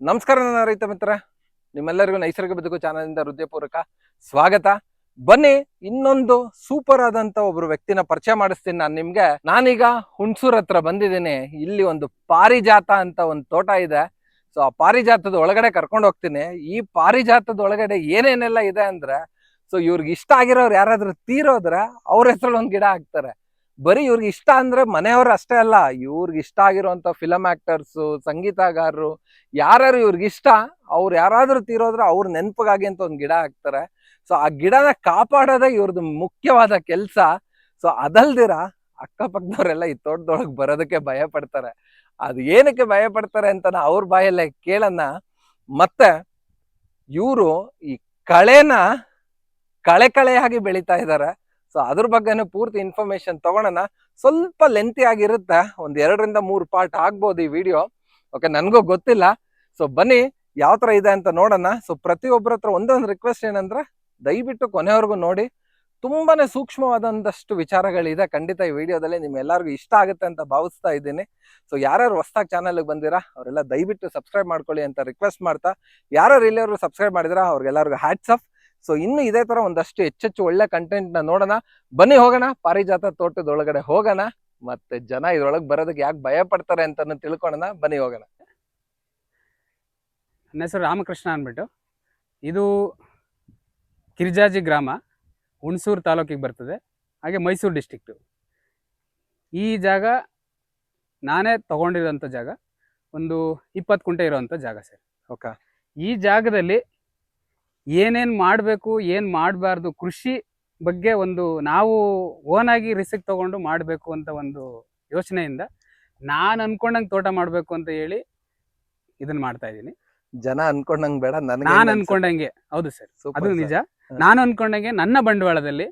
ನಮಸ್ಕಾರ ನನ್ನ ರೈತ ಮಿತ್ರ ನಿಮ್ಮೆಲ್ಲರಿಗೂ ನೈಸರ್ಗಿಕ ಬದುಕು ಚಾನಲ್ನಿಂದ ಹೃದಯಪೂರ್ವಕ ಸ್ವಾಗತ. ಬನ್ನಿ, ಇನ್ನೊಂದು ಸೂಪರ್ ಆದಂತ ಒಬ್ರು ವ್ಯಕ್ತಿನ ಪರಿಚಯ ಮಾಡಿಸ್ತೀನಿ ನಾನು ನಿಮ್ಗೆ. ನಾನೀಗ ಹುಣ್ಸೂರ್ ಹತ್ರ ಬಂದಿದ್ದೀನಿ. ಇಲ್ಲಿ ಒಂದು ಪಾರಿಜಾತ ಅಂತ ಒಂದು ತೋಟ ಇದೆ. ಸೊ ಆ ಪಾರಿಜಾತದ ಒಳಗಡೆ ಕರ್ಕೊಂಡು ಹೋಗ್ತೀನಿ. ಈ ಪಾರಿಜಾತದ ಒಳಗಡೆ ಏನೇನೆಲ್ಲ ಇದೆ ಅಂದ್ರೆ ಸೊ ಇವ್ರಿಗೆ ಇಷ್ಟ ಆಗಿರೋರು ಯಾರಾದ್ರೂ ತೀರೋದ್ರೆ ಅವ್ರ ಹೆಸರು ಒಂದು ಗಿಡ ಹಾಕ್ತಾರೆ. ಬರೀ ಇವ್ರಿಗೆ ಇಷ್ಟ ಅಂದ್ರೆ ಮನೆಯವ್ರು ಅಷ್ಟೇ ಅಲ್ಲ, ಇವ್ರಿಗೆ ಇಷ್ಟ ಆಗಿರುವಂತ ಫಿಲಮ್ ಆಕ್ಟರ್ಸ್ ಸಂಗೀತಗಾರರು, ಯಾರ್ಯಾರು ಇವ್ರಿಗೆ ಇಷ್ಟ, ಅವ್ರು ಯಾರಾದ್ರೂ ತೀರೋದ್ರೆ ಅವ್ರ ನೆನಪಿಗಾಗಿ ಅಂತ ಒಂದು ಗಿಡ ಹಾಕ್ತಾರೆ. ಸೊ ಆ ಗಿಡನ ಕಾಪಾಡೋದೇ ಇವ್ರದ್ದು ಮುಖ್ಯವಾದ ಕೆಲಸ. ಸೊ ಅದಲ್ದಿರ ಅಕ್ಕಪಕ್ಕದವರೆಲ್ಲ ಈ ತೋಟದೊಳಗೆ ಬರೋದಕ್ಕೆ ಭಯ ಪಡ್ತಾರೆ. ಅದು ಏನಕ್ಕೆ ಭಯ ಪಡ್ತಾರೆ ಅಂತ ನಾ ಅವ್ರ ಬಾಯಲ್ಲೇ ಕೇಳನ್ನ ಮತ್ತೆ ಇವರು ಈ ಕಳೆನ ಕಳೆ ಕಳೆಯಾಗಿ ಬೆಳೀತಾ ಇದ್ದಾರೆ ಸೊ ಅದ್ರ ಬಗ್ಗೆನೂ ಪೂರ್ತಿ ಇನ್ಫಾರ್ಮೇಶನ್ ತಗೊಳೋಣ ಸ್ವಲ್ಪ ಲೆಂತಿ ಆಗಿರುತ್ತೆ. ಒಂದು ಎರಡರಿಂದ ಮೂರು ಪಾರ್ಟ್ ಆಗ್ಬೋದು ಈ ವಿಡಿಯೋ ಓಕೆ ನನಗೂ ಗೊತ್ತಿಲ್ಲ. ಸೊ ಬನ್ನಿ, ಯಾವ ತರ ಇದೆ ಅಂತ ನೋಡೋಣ. ಸೊ ಪ್ರತಿಯೊಬ್ಬರ ಹತ್ರ ಒಂದೊಂದು ರಿಕ್ವೆಸ್ಟ್ ಏನಂದ್ರೆ, ದಯವಿಟ್ಟು ಕೊನೆವರೆಗೂ ನೋಡಿ. ತುಂಬಾನೇ ಸೂಕ್ಷ್ಮವಾದಂತಷ್ಟು ವಿಚಾರಗಳಿದೆ. ಖಂಡಿತ ಈ ವಿಡಿಯೋದಲ್ಲಿ ನಿಮ್ಮೆಲ್ಲರಿಗೂ ಇಷ್ಟ ಆಗುತ್ತೆ ಅಂತ ಭಾವಿಸ್ತಾ ಇದ್ದೀನಿ. ಸೊ ಯಾರ್ಯಾರು ಹೊಸ್ದಾಗಿ ಚಾನಲ್ಗೆ ಬಂದಿರಾ, ಅವರೆಲ್ಲ ದಯವಿಟ್ಟು ಸಬ್ಸ್ಕ್ರೈಬ್ ಮಾಡ್ಕೊಳ್ಳಿ ಅಂತ ರಿಕ್ವೆಸ್ಟ್ ಮಾಡ್ತಾ. ಯಾರ್ಯಾರು ಇಲ್ಲಿಯವರು ಸಬ್ಸ್ಕ್ರೈಬ್ ಮಾಡಿದಿರಾ, ಅವ್ರಿಗೆಲ್ಲರಿಗೂ ಹ್ಯಾಟ್ಸ್ ಆಫ್ ಸೊ ಇನ್ನು ಇದೇ ತರ ಒಂದಷ್ಟು ಹೆಚ್ಚೆಚ್ಚು ಒಳ್ಳೆ ಕಂಟೆಂಟ್ನ ನೋಡೋಣ. ಬನ್ನಿ ಹೋಗೋಣ ಪಾರಿಜಾತ ತೋಟದೊಳಗಡೆ ಹೋಗೋಣ ಮತ್ತೆ ಜನ ಇದ್ರೊಳಗೆ ಬರೋದಕ್ಕೆ ಯಾಕೆ ಭಯ ಪಡ್ತಾರೆ ಅಂತ ತಿಳ್ಕೊಳ್ಳೋಣ ಬನ್ನಿ ಹೋಗೋಣ. ನನ್ನ ಹೆಸರು ರಾಮಕೃಷ್ಣ ಅಂದ್ಬಿಟ್ಟು. ಇದು ಕಿರ್ಜಾಜಿ ಗ್ರಾಮ ಹುಣಸೂರು ತಾಲೂಕಿಗೆ ಬರ್ತದೆ. ಹಾಗೆ ಮೈಸೂರು ಡಿಸ್ಟಿಕ್ಟು ಈ ಜಾಗ ನಾನೇ ತಗೊಂಡಿರೋಂಥ ಜಾಗ. ಒಂದು ಇಪ್ಪತ್ತು ಕುಂಟೆ ಇರೋವಂಥ ಜಾಗ ಸರ್. ಓಕೆ. ಈ ಜಾಗದಲ್ಲಿ ಏನೇನು ಮಾಡಬೇಕು ಏನು ಮಾಡಬಾರ್ದು ಕೃಷಿ ಬಗ್ಗೆ ಒಂದು ನಾವು ಓನಾಗಿ ರಿಸ್ಕ್ ತಗೊಂಡು ಮಾಡಬೇಕು ಅಂತ ಒಂದು ಯೋಚನೆಯಿಂದ ನಾನು ಅನ್ಕೊಂಡಂಗೆ ತೋಟ ಮಾಡಬೇಕು ಅಂತ ಹೇಳಿ ಇದನ್ನ ಮಾಡ್ತಾ ಇದ್ದೀನಿ. ಜನ ಅನ್ಕೊಂಡಂಗೆ ಬೇಡ ನಾನು ಅನ್ಕೊಂಡಂಗೆ ಹೌದು ಸರ್. ಅದು ನಿಜ. ನಾನು ಅನ್ಕೊಂಡಂಗೆ ನನ್ನ ಬಂಡವಾಳದಲ್ಲಿ.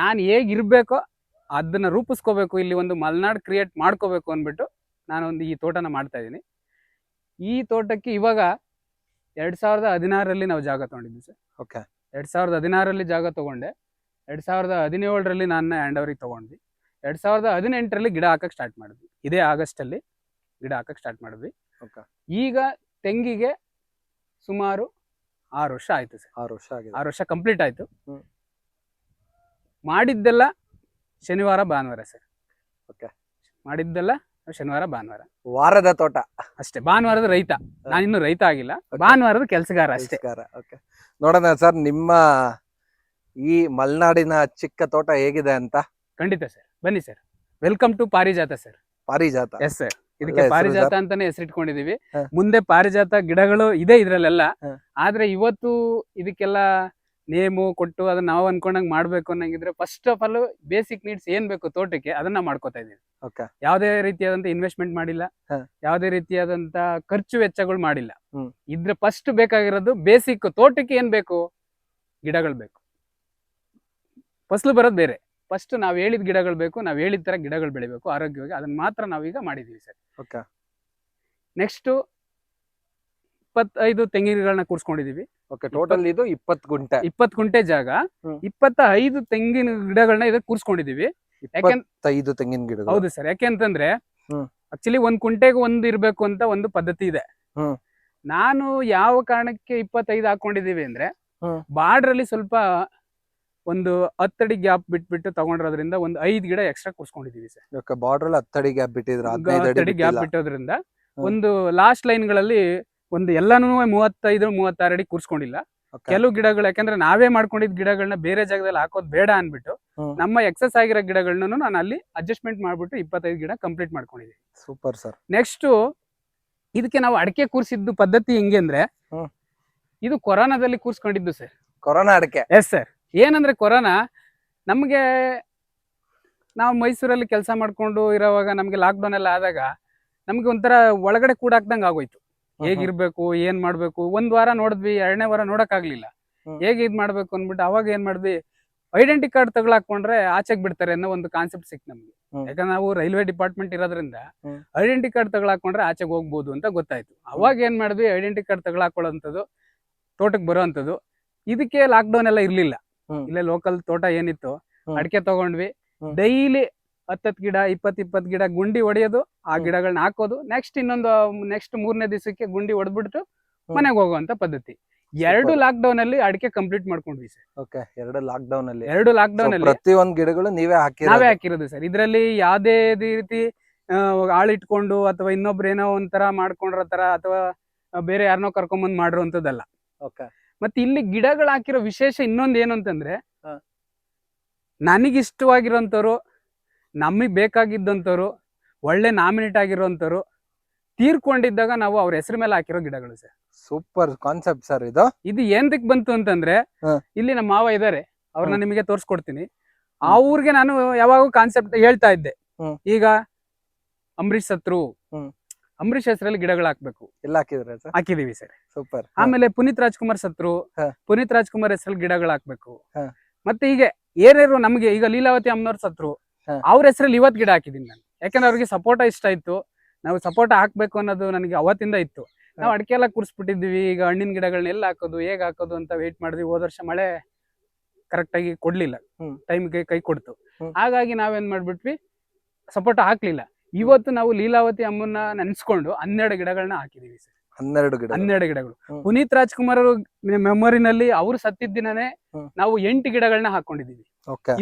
ನಾನು ಹೇಗಿರ್ಬೇಕೋ ಅದನ್ನ ರೂಪಿಸ್ಕೋಬೇಕು ಇಲ್ಲಿ ಒಂದು ಮಲ್ನಾಡ್ ಕ್ರಿಯೇಟ್ ಮಾಡ್ಕೋಬೇಕು ಅಂದ್ಬಿಟ್ಟು ನಾನು ಒಂದು ಈ ತೋಟನ ಮಾಡ್ತಾ ಇದ್ದೀನಿ. ಈ ತೋಟಕ್ಕೆ ಇವಾಗ ಎರಡ್ ಸಾವಿರದ ಹದಿನಾರರಲ್ಲಿ ನಾವು ಜಾಗ ತಗೊಂಡಿದ್ವಿ ಸರ್. ಓಕೆ. ಎರಡ್ ಸಾವಿರದ ಹದಿನಾರರಲ್ಲಿ ಜಾಗ ತಗೊಂಡೆ. ಎರಡ್ ಸಾವಿರದ ಹದಿನೇಳರಲ್ಲಿ ನಾನು ಹ್ಯಾಂಡ್ ಓವರಿಗೆ ತಗೊಂಡ್ವಿ. ಎರಡ್ ಸಾವಿರದ ಹದಿನೆಂಟರಲ್ಲಿ ಗಿಡ ಹಾಕಕ್ ಸ್ಟಾರ್ಟ್ ಮಾಡಿದ್ವಿ. ಇದೇ ಆಗಸ್ಟ್ ಅಲ್ಲಿ ಗಿಡ ಹಾಕಕ್ ಸ್ಟಾರ್ಟ್ ಮಾಡಿದ್ವಿ. ಓಕೆ. ಈಗ ತೆಂಗಿಗೆ ಸುಮಾರು ಆರು ವರ್ಷ ಆಯ್ತು ಸರ್. ಆರು ವರ್ಷ ಆಗಿದೆ. ಆರು ವರ್ಷ ಕಂಪ್ಲೀಟ್ ಆಯ್ತು. ಮಾಡಿದ್ದೆಲ್ಲ ಶನಿವಾರ ಭಾನುವಾರ ಸರ್. ಓಕೆ. ಮಾಡಿದ್ದೆಲ್ಲ ಶನಿವಾರ ಭಾನುವಾರ. ವಾರದ ತೋಟ. ಅಷ್ಟೇ ಭಾನುವಾರದ ರೈತ. ಇನ್ನು ರೈತ ಆಗಿಲ್ಲ. ಭಾನುವಾರದ ಕೆಲಸಗಾರ ಅಷ್ಟೇ. ಓಕೆ ನೋಡೋಣ ಸರ್ ನಿಮ್ಮ ಈ ಮಲೆನಾಡಿನ ಚಿಕ್ಕ ತೋಟ ಹೇಗಿದೆ ಅಂತ? ಖಂಡಿತ ಸರ್. ಬನ್ನಿ sir. Welcome to Parijata sir. Parijata. Yes sir ಇದಕ್ಕೆ ಒಳ್ಳೆ ಹೆಸರು ಪಾರಿಜಾತ ಅಂತಾನೆ ಹೆಸರಿಟ್ಕೊಂಡಿದೀವಿ. ಹ. ಮುಂದೆ ಪಾರಿಜಾತ ಗಿಡಗಳು ಇದೆ ಇದ್ರಲ್ಲೆಲ್ಲ. ಹ. ಆದ್ರೆ ಇವತ್ತು ಇದಕ್ಕೆಲ್ಲ ನೇಮು ಕೊಟ್ಟು ಅದನ್ನ ನಾವು ಅನ್ಕೊಂಡಂಗೆ ಮಾಡ್ಬೇಕು ಅನ್ನಂಗಿದ್ರೆ first of all basic needs ಏನ್ ಬೇಕು ತೋಟಕ್ಕೆ ಅದನ್ನ ಮಾಡ್ಕೋತಾ ಇದೀವಿ ಓಕೆ. ಯಾವುದೇ ರೀತಿಯಾದಂತ ಇನ್ವೆಸ್ಟ್ಮೆಂಟ್ ಮಾಡಿಲ್ಲ. ಯಾವುದೇ ರೀತಿಯಾದಂತ ಖರ್ಚು ವೆಚ್ಚಗಳು ಮಾಡಿಲ್ಲ. ಇದ್ರ ಇದ್ರೆ ಫಸ್ಟ್ ಬೇಕಾಗಿರೋದು ಬೇಸಿಕ್ ತೋಟಕ್ಕೆ ಏನ್ ಬೇಕು? ಗಿಡಗಳು ಬೇಕು. ಫಸಲು ಬರೋದು ಬೇರೆ. ಫಸ್ಟ್ ನಾವ್ ಹೇಳಿದ ಗಿಡಗಳು ಬೇಕು ನಾವ್ ಹೇಳಿದ ತರ ಗಿಡಗಳು ಬೆಳಿಬೇಕು ಆರೋಗ್ಯವಾಗಿ ಅದನ್ನ ಮಾತ್ರ ನಾವೀಗ ಮಾಡಿದೀವಿ ಸರ್. ಓಕೆ. ನೆಕ್ಸ್ಟ್ ಇಪ್ಪತ್ತೈದು ತೆಂಗಿನಗಳನ್ನ ಕೂರ್ಸ್ಕೊಂಡಿದೀವಿ. ಓಕೆ ಟೋಟಲ್ ಇದು ಇಪ್ಪತ್ತು ಗುಂಟೆ. ಇಪ್ಪತ್ತು ಗುಂಟೆ ಜಾಗ. ಇಪ್ಪತ್ತ ಐದು ತೆಂಗಿನ ಗಿಡಗಳನ್ನ ಇದಕ್ಕೆ ಕೂರ್ಸ್ಕೊಂಡಿದೀವಿ. ಐದು ತೆಂಗಿನ ಗಿಡ ಹೌದು ಸರ್ ಯಾಕೆಂತಂದ್ರೆ. ಆಕ್ಚುಲಿ ಒಂದ್ ಕುಂಟೆಗೆ ಒಂದ್ ಇರ್ಬೇಕು ಅಂತ ಒಂದು ಪದ್ಧತಿ ಇದೆ. ನಾನು ಯಾವ ಕಾರಣಕ್ಕೆ ಇಪ್ಪತ್ತೈದು ಹಾಕೊಂಡಿದೀವಿ ಅಂದ್ರೆ ಬಾರ್ಡರ್ ಅಲ್ಲಿ ಸ್ವಲ್ಪ ಒಂದು ಹತ್ತಡಿ ಗ್ಯಾಪ್ ಬಿಟ್ಬಿಟ್ಟು ತಗೊಂಡಿರೋದ್ರಿಂದ ಒಂದು ಐದ್ ಗಿಡ ಎಕ್ಸ್ಟ್ರಾ ಕೂರ್ಸ್ಕೊಂಡಿದೀವಿ ಸರ್. ಬಾರ್ಡರ್ ಹತ್ತಡಿ ಗ್ಯಾಪ್ ಬಿಟ್ಟಿದ್ರು ಹತ್ತಡಿ ಗ್ಯಾಪ್. ಬಿಟ್ಟೋದ್ರಿಂದ. ಒಂದು ಲಾಸ್ಟ್ ಲೈನ್ಗಳಲ್ಲಿ ಒಂದು ಎಲ್ಲಾನು ಮೂವತ್ತೈದು ಮೂವತ್ತಾರು ಅಡಿ ಕೂರ್ಸ್ಕೊಂಡಿಲ್ಲ. ಕೆಲವು ಗಿಡಗಳು ಯಾಕಂದ್ರೆ ನಾವೇ ಮಾಡ್ಕೊಂಡಿದ್ ಗಿಡಗಳನ್ನ ಬೇರೆ ಜಾಗದಲ್ಲಿ ಹಾಕೋದ್ ಬೇಡ ಅನ್ಬಿಟ್ಟು ನಮ್ಮ ಎಕ್ಸಸ್ ಆಗಿರೋ ಗಿಡಗಳನ್ನ ನಾನು ಅಲ್ಲಿ ಅಡ್ಜಸ್ಟ್ಮೆಂಟ್ ಮಾಡ್ಬಿಟ್ಟು ಇಪ್ಪತ್ತೈದು ಗಿಡ ಕಂಪ್ಲೀಟ್ ಮಾಡ್ಕೊಂಡಿದ್ದೀನಿ. ಸೂಪರ್ ಸರ್ ನೆಕ್ಸ್ಟ್ ಇದಕ್ಕೆ ನಾವು ಅಡಿಕೆ ಕೂರ್ಸಿದ್ದು ಪದ್ಧತಿ ಹೆಂಗೆ ಅಂದ್ರೆ ಇದು ಕೊರೋನಾದಲ್ಲಿ ಕೂರ್ಸ್ಕೊಂಡಿದ್ದು ಸರ್ ಕೊರೋನಾ ಅಡಿಕೆ. ಎಸ್ ಸರ್ ಏನಂದ್ರೆ ಕೊರೋನಾ ನಮಗೆ ನಾವು ಮೈಸೂರಲ್ಲಿ ಕೆಲಸ ಮಾಡ್ಕೊಂಡು ಇರೋವಾಗ ನಮಗೆ ಲಾಕ್ಡೌನ್ ಎಲ್ಲ ಆದಾಗ ನಮ್ಗೆ ಒಂಥರ ಒಳಗಡೆ ಕೂಡಾಕ್ದಂಗೆ ಆಗೋಯ್ತು. ಹೇಗಿರ್ಬೇಕು ಏನ್ ಮಾಡ್ಬೇಕು ಒಂದ್ ವಾರ ನೋಡಿದ್ವಿ ಎರಡನೇ ವಾರ ನೋಡಕ್ ಆಗ್ಲಿಲ್ಲ. ಹೇಗ್ ಇದ್ ಮಾಡ್ಬೇಕು ಅಂದ್ಬಿಟ್ಟು ಅವಾಗ ಏನ್ ಮಾಡಿದ್ವಿ ಐಡೆಂಟಿ ಕಾರ್ಡ್ ತಗೊಳಾಕೊಂಡ್ರೆ ಆಚೆಗ್ ಬಿಡ್ತಾರೆ ಅನ್ನೋ ಒಂದು ಕಾನ್ಸೆಪ್ಟ್ ಸಿಕ್ ನಮ್ಗೆ. ಯಾಕಂದ್ರೆ ನಾವು ರೈಲ್ವೆ ಡಿಪಾರ್ಟ್ಮೆಂಟ್ ಇರೋದ್ರಿಂದ. ಐಡೆಂಟಿ ಕಾರ್ಡ್ ತಗೊಳಾಕೊಂಡ್ರೆ ಆಚೆಗೆ ಹೋಗ್ಬೋದು ಅಂತ ಗೊತ್ತಾಯ್ತು. ಅವಾಗ ಏನ್ ಮಾಡಿದ್ವಿ ಐಡೆಂಟಿ ಕಾರ್ಡ್ ತಗೊಳಕೊಳ್ಳೋಂಥದ್ದು ತೋಟಕ್ಕೆ ಬರೋವಂಥದ್ದು ಇದಕ್ಕೆ ಲಾಕ್ಡೌನ್ ಎಲ್ಲ ಇರ್ಲಿಲ್ಲ. ಇಲ್ಲೇ ಲೋಕಲ್ ತೋಟ ಏನಿತ್ತು. ಅಡಿಕೆ ತಗೊಂಡ್ವಿ. ಡೈಲಿ ಹತ್ತತ್ತು ಗಿಡ ಇಪ್ಪತ್ತು ಇಪ್ಪತ್ತು ಗಿಡ ಗುಂಡಿ ಹೊಡೆಯೋದು ಆ. ಗಿಡಗಳನ್ನ ಹಾಕೋದು. ನೆಕ್ಸ್ಟ್ ಇನ್ನೊಂದು ನೆಕ್ಸ್ಟ್ ಮೂರನೇ ದಿವಸಕ್ಕೆ ಗುಂಡಿ ಹೊಡೆದ್ಬಿಟ್ಟು. ಮನೆಗೆ ಹೋಗುವಂತ ಪದ್ಧತಿ. ಎರಡು ಲಾಕ್ ಡೌನ್ ಅಲ್ಲಿ ಅಡಿಕೆ ಕಂಪ್ಲೀಟ್ ಮಾಡ್ಕೊಂಡ್ವಿ ಸರ್. ಓಕೆ ಎರಡು ಲಾಕ್ ಡೌನ್ ಅಲ್ಲಿ ಎರಡು ಲಾಕ್ ಡೌನ್ ಅಲ್ಲಿ ಪ್ರತಿ ಒಂದ್ ಗಿಡಗಳು ನೀವೇ ಹಾಕಿ ನಾವೇ ಹಾಕಿರೋದು ಸರ್. ಇದರಲ್ಲಿ ಯಾವ್ದೇ ರೀತಿ ಆಳಿಟ್ಕೊಂಡು ಅಥವಾ ಇನ್ನೊಬ್ರು ಏನೋ ಒಂಥರ ಮಾಡ್ಕೊಂಡ್ರ ತರ ಅಥವಾ ಬೇರೆ ಯಾರನ್ನೋ ಕರ್ಕೊಂಬಂದ್ ಮಾಡಿರುವಂತದ್ದಲ್ಲ ಓಕೆ. ಮತ್ತೆ ಇಲ್ಲಿ ಗಿಡಗಳು ಹಾಕಿರೋ ವಿಶೇಷ ಇನ್ನೊಂದು ಏನು ಅಂತಂದ್ರೆ ಹಾ. ನಮಗೆ ಬೇಕಾಗಿದ್ದಂಥವ್ರು ಒಳ್ಳೆ ನಾಮಿನೇಟ್ ಆಗಿರೋಂಥವ್ರು ತೀರ್ಕೊಂಡಿದ್ದಾಗ ನಾವು ಅವ್ರ ಹೆಸರು ಮೇಲೆ ಹಾಕಿರೋ ಗಿಡಗಳು ಸರ್ ಸೂಪರ್ ಕಾನ್ಸೆಪ್ಟ್ ಸರ್ ಇದು ಇದು ಏಂತಕ್ ಬಂತು ಅಂತಂದ್ರೆ ಹಾ. ಇಲ್ಲಿ ನಮ್ಮ ಮಾವ ಇದಾರೆ ಅವ್ರನ್ನ ಹ್ಮ್. ನಿಮಗೆ ತೋರಿಸ್ಕೊಡ್ತೀನಿ ಅವ್ರಿಗೆ ನಾನು ಯಾವಾಗ ಕಾನ್ಸೆಪ್ಟ್ ಹೇಳ್ತಾ ಇದ್ದೆ ಹ್ಮ್. ಈಗ ಅಂಬರೀಶ್ ಸತ್ರು ಹ್ಮ್. ಅಂಬರೀಶ್ ಹೆಸರಲ್ಲಿ ಗಿಡಗಳು ಹಾಕ್ಬೇಕು ಎಲ್ಲ ಹಾಕಿದ್ರೆ ಸರ್ ಹಾಕಿದೀವಿ ಸರ್ ಸೂಪರ್ ಆಮೇಲೆ ಪುನೀತ್ ರಾಜ್ಕುಮಾರ್ ಸತ್ರು ಹಾ. ಪುನೀತ್ ರಾಜ್ಕುಮಾರ್ ಹೆಸರಲ್ಲಿ ಗಿಡಗಳು ಹಾಕ್ಬೇಕು ಹಾ. ಮತ್ತೆ ಹೀಗೆ ಏನೇರು ನಮ್ಗೆ ಈಗ ಲೀಲಾವತಿ ಅಮ್ಮನವ್ರ ಸತ್ರು. ಅವ್ರ ಹೆಸರಲ್ಲಿ ಇವತ್ ಗಿಡ ಹಾಕಿದೀನಿ ನಾನು. ಯಾಕಂದ್ರೆ ಅವ್ರಿಗೆ ಸಪೋರ್ಟ ಇಷ್ಟ ಇತ್ತು. ನಾವು ಸಪೋರ್ಟ್ ಹಾಕ್ಬೇಕು ಅನ್ನೋದು ನನಗೆ ಅವತ್ತಿಂದ ಇತ್ತು. ನಾವು ಅಡಿಕೆ ಎಲ್ಲ ಕೂರಿಸ್ಬಿಟ್ಟಿದ್ವಿ ಈಗ ಹಣ್ಣಿನ ಗಿಡಗಳನ್ನ ಎಲ್ಲ ಹಾಕೋದು ಹೇಗೆ ಹಾಕೋದು ಅಂತ ವೇಟ್ ಮಾಡಿದ್ವಿ. ಹೋದ ವರ್ಷ ಮಳೆ ಕರೆಕ್ಟ್ ಆಗಿ ಕೊಡ್ಲಿಲ್ಲ. ಟೈಮ್ಗೆ ಕೈ ಕೊಡ್ತು. ಹಾಗಾಗಿ ನಾವೇನ್ ಮಾಡ್ಬಿಟ್ವಿ? ಸಪೋರ್ಟ್ ಹಾಕ್ಲಿಲ್ಲ. ಇವತ್ತು ನಾವು ಲೀಲಾವತಿ ಅಮ್ಮನ್ನ ನೆನ್ಸ್ಕೊಂಡು ಹನ್ನೆರಡು ಗಿಡಗಳನ್ನ ಹಾಕಿದೀವಿ ಸರ್. ಹನ್ನೆರಡು ಗಿಡ ಹನ್ನೆರಡು ಗಿಡಗಳು. ಪುನೀತ್ ರಾಜ್ಕುಮಾರ್ ಮೆಮೊರಿನಲ್ಲಿ ಅವ್ರು ಸತ್ತಿದ್ದ ದಿನನೇ ಹ್ಮ್. ನಾವು ಎಂಟು ಗಿಡಗಳನ್ನ ಹಾಕೊಂಡಿದೀವಿ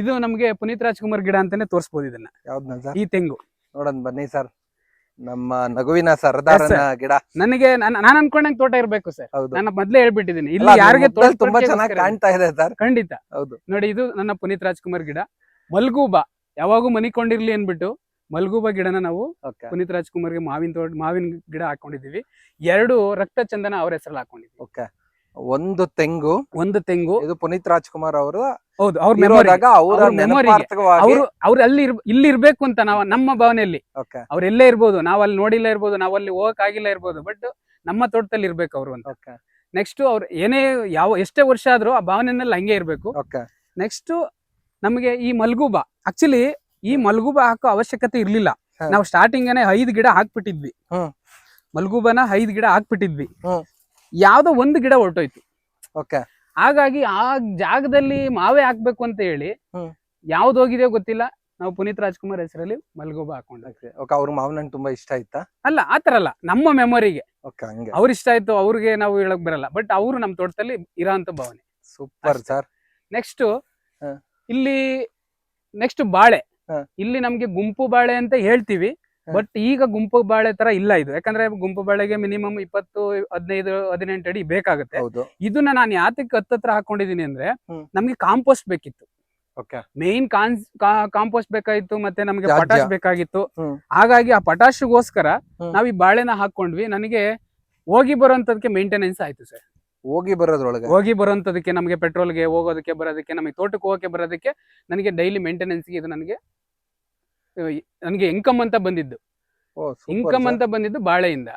ಇದು ನಮ್ಗೆ ಪುನೀತ್ ರಾಜ್ಕುಮಾರ್ ಗಿಡ ಅಂತಾನೆ ತೋರಿಸಬಹುದು ಇದನ್ನ. ಯಾವ್ದನ್ನ ಈ ತೆಂಗು. ನೋಡೋಣ ಬನ್ನಿ ಸರ್. ನಮ್ಮ ನಗುವಿನ ಸರ್ದಾರನ ಗಿಡ. ನನಗೆ ನಾನು ಅನ್ಕೊಂಡಂಗ್ ತೋಟ ಇರ್ಬೇಕು ಸರ್ ನಾನು ಮೊದ್ಲೇ ಹೇಳ್ಬಿಟ್ಟಿದ್ದೀನಿ. ಇಲ್ಲಿ ಯಾರಿಗೆ ತುಂಬಾ ಚೆನ್ನಾಗಿ ಕಾಣ್ತಾ ಇದೆ ಸರ್ ಖಂಡಿತ. ಹೌದು. ನೋಡಿ ಇದು ನನ್ನ ಪುನೀತ್ ರಾಜ್ಕುಮಾರ್ ಗಿಡ. ಮಲ್ಗೂಬಾ. ಯಾವಾಗೂ ಮನಿಕೊಂಡಿರ್ಲಿ ಅನ್ಬಿಟ್ಟು ಮಲ್ಗೂಬಾ ಗಿಡನ ನಾವು ಪುನೀತ್ ರಾಜ್ಕುಮಾರ್ಗೆ ಮಾವಿನ ತೋಟ ಮಾವಿನ ಗಿಡ ಹಾಕೊಂಡಿದೀವಿ ಎರಡು ರಕ್ತ ಚಂದನ ಅವ್ರ ಹೆಸರಲ್ಲಿ ಹಾಕೊಂಡಿದ್ವಿ ಓಕೆ. ಒಂದು ತೆಂಗು. ಒಂದು ತೆಂಗು. ಇದು ಪುನೀತ್ ರಾಜ್ಕುಮಾರ್ ಅವರು ಹೌದು ಅವ್ರ ಅವರ ಅವ್ರ ಅಲ್ಲಿ ಇಲ್ಲಿ ಇರ್ಬೇಕು ಅಂತ ನಾವು ನಮ್ಮ ಭಾವನೆಯಲ್ಲಿ. ಅವ್ರು ಎಲ್ಲೇ ಇರ್ಬೋದು ನಾವ್ ಅಲ್ಲಿ ನೋಡಿಲ್ಲ ಇರ್ಬೋದು ನಾವ್ ಅಲ್ಲಿ ಹೋಗಕ್ ಆಗಿಲ್ಲ ಇರ್ಬೋದು ಬಟ್ ನಮ್ಮ ತೋಟದಲ್ಲಿ ಇರ್ಬೇಕು ಅವರು ಅಂತ. ನೆಕ್ಸ್ಟ್ ಅವ್ರು ಏನೇ ಯಾವ ಎಷ್ಟೇ ವರ್ಷ ಆದ್ರೂ ಆ ಭಾವನೆನಲ್ಲಿ ಹಂಗೆ ಇರ್ಬೇಕು. ನೆಕ್ಸ್ಟ್ ನಮಗೆ ಈ ಮಲ್ಗೂಬಾ ಆಕ್ಚುಲಿ ಈ ಮಲ್ಗುಬ ಹಾಕೋ ಅವಶ್ಯಕತೆ ಇರ್ಲಿಲ್ಲ. ನಾವು ಸ್ಟಾರ್ಟಿಂಗ್ ಐದ್ ಗಿಡ ಹಾಕ್ಬಿಟ್ಟಿದ್ವಿ. ಮಲ್ಗುಬನ ಐದ್ ಗಿಡ ಹಾಕ್ಬಿಟ್ಟಿದ್ವಿ. ಯಾವ್ದೋ ಒಂದು ಗಿಡ ಹೊರಟೋಯ್ತು ಓಕೆ. ಹಾಗಾಗಿ ಆ ಜಾಗದಲ್ಲಿ ಮಾವೇ ಹಾಕ್ಬೇಕು ಅಂತ ಹೇಳಿ. ಯಾವ್ದು ಹೋಗಿದೆಯೋ ಗೊತ್ತಿಲ್ಲ. ನಾವು ಪುನೀತ್ ರಾಜ್ಕುಮಾರ್ ಹೆಸರಲ್ಲಿ ಮಲ್ಗೋಬ ಹಾಕೊಂಡ್ವಿ. ಓಕೆ. ಅವ್ರ ತುಂಬಾ ಇಷ್ಟ ಆಯ್ತಾ? ಅಲ್ಲ ಆತರ ಅಲ್ಲ ನಮ್ಮ ಮೆಮೊರಿಗೆ ಓಕೆ ಹಂಗೆ. ಅವ್ರ ಇಷ್ಟ ಆಯ್ತು ಅವ್ರಿಗೆ ನಾವು ಹೇಳಕ್ ಬರಲ್ಲ. ಬಟ್ ಅವರು ನಮ್ಮ ತೋಟದಲ್ಲಿ ಇರೋಂತ ಭಾವನೆ. ಸೂಪರ್. ಸರ್. ನೆಕ್ಸ್ಟ್ ಇಲ್ಲಿ ನೆಕ್ಸ್ಟ್ ಬಾಳೆ. ಇಲ್ಲಿ ನಮ್ಗೆ ಗುಂಪು ಬಾಳೆ ಅಂತ ಹೇಳ್ತೀವಿ ಬಟ್ ಈಗ ಗುಂಪು ಬಾಳೆ ತರ ಇಲ್ಲ ಇದು. ಯಾಕಂದ್ರೆ ಗುಂಪು ಬಾಳೆಗೆ ಮಿನಿಮಮ್ ಇಪ್ಪತ್ತು ಹದಿನೈದು ಹದಿನೆಂಟು ಅಡಿ ಬೇಕಾಗುತ್ತೆ. ಇದನ್ನ ನಾನು ಯಾತಕ್ಕೆ ಹತ್ತತ್ರ ಹಾಕೊಂಡಿದೀನಿ ಅಂದ್ರೆ. ನಮ್ಗೆ ಕಾಂಪೋಸ್ಟ್ ಬೇಕಿತ್ತು. ಮೇನ್ ಕಾನ್ಸ್ ಕಾಂಪೋಸ್ಟ್ ಬೇಕಾಗಿತ್ತು ಮತ್ತೆ ನಮ್ಗೆ ಪಟಾಶ್ ಬೇಕಾಗಿತ್ತು. ಹಾಗಾಗಿ ಆ ಪಟಾಶ್ಗೋಸ್ಕರ. ನಾವ್ ಈ ಬಾಳೆನ ಹಾಕೊಂಡ್ವಿ. ನನಗೆ ಹೋಗಿ ಬರುವಂತದಕ್ಕೆ ಮೇಂಟೆನೆನ್ಸ್ ಆಯ್ತು ಸರ್. ಹೋಗಿ ಬರೋದ್ರೊಳಗೆ. ಹೋಗಿ ಬರೋಂಥದಕ್ಕೆ ನಮಗೆ ಪೆಟ್ರೋಲ್ಗೆ ಹೋಗೋದಕ್ಕೆ ಬರೋದಕ್ಕೆ ನಮಗೆ ತೋಟಕ್ಕೆ ಹೋಗೋಕ್ಕೆ ಬರೋದಕ್ಕೆ ನನಗೆ ಡೈಲಿ ಮೇಂಟೆನೆನ್ಸ್ಗೆ ಇದು ನನಗೆ ನನಗೆ ಇನ್ಕಮ್ ಅಂತ ಬಂದಿದ್ದು. ಇನ್ಕಮ್ ಅಂತ ಬಂದಿದ್ದು ಬಾಳೆಯಿಂದ.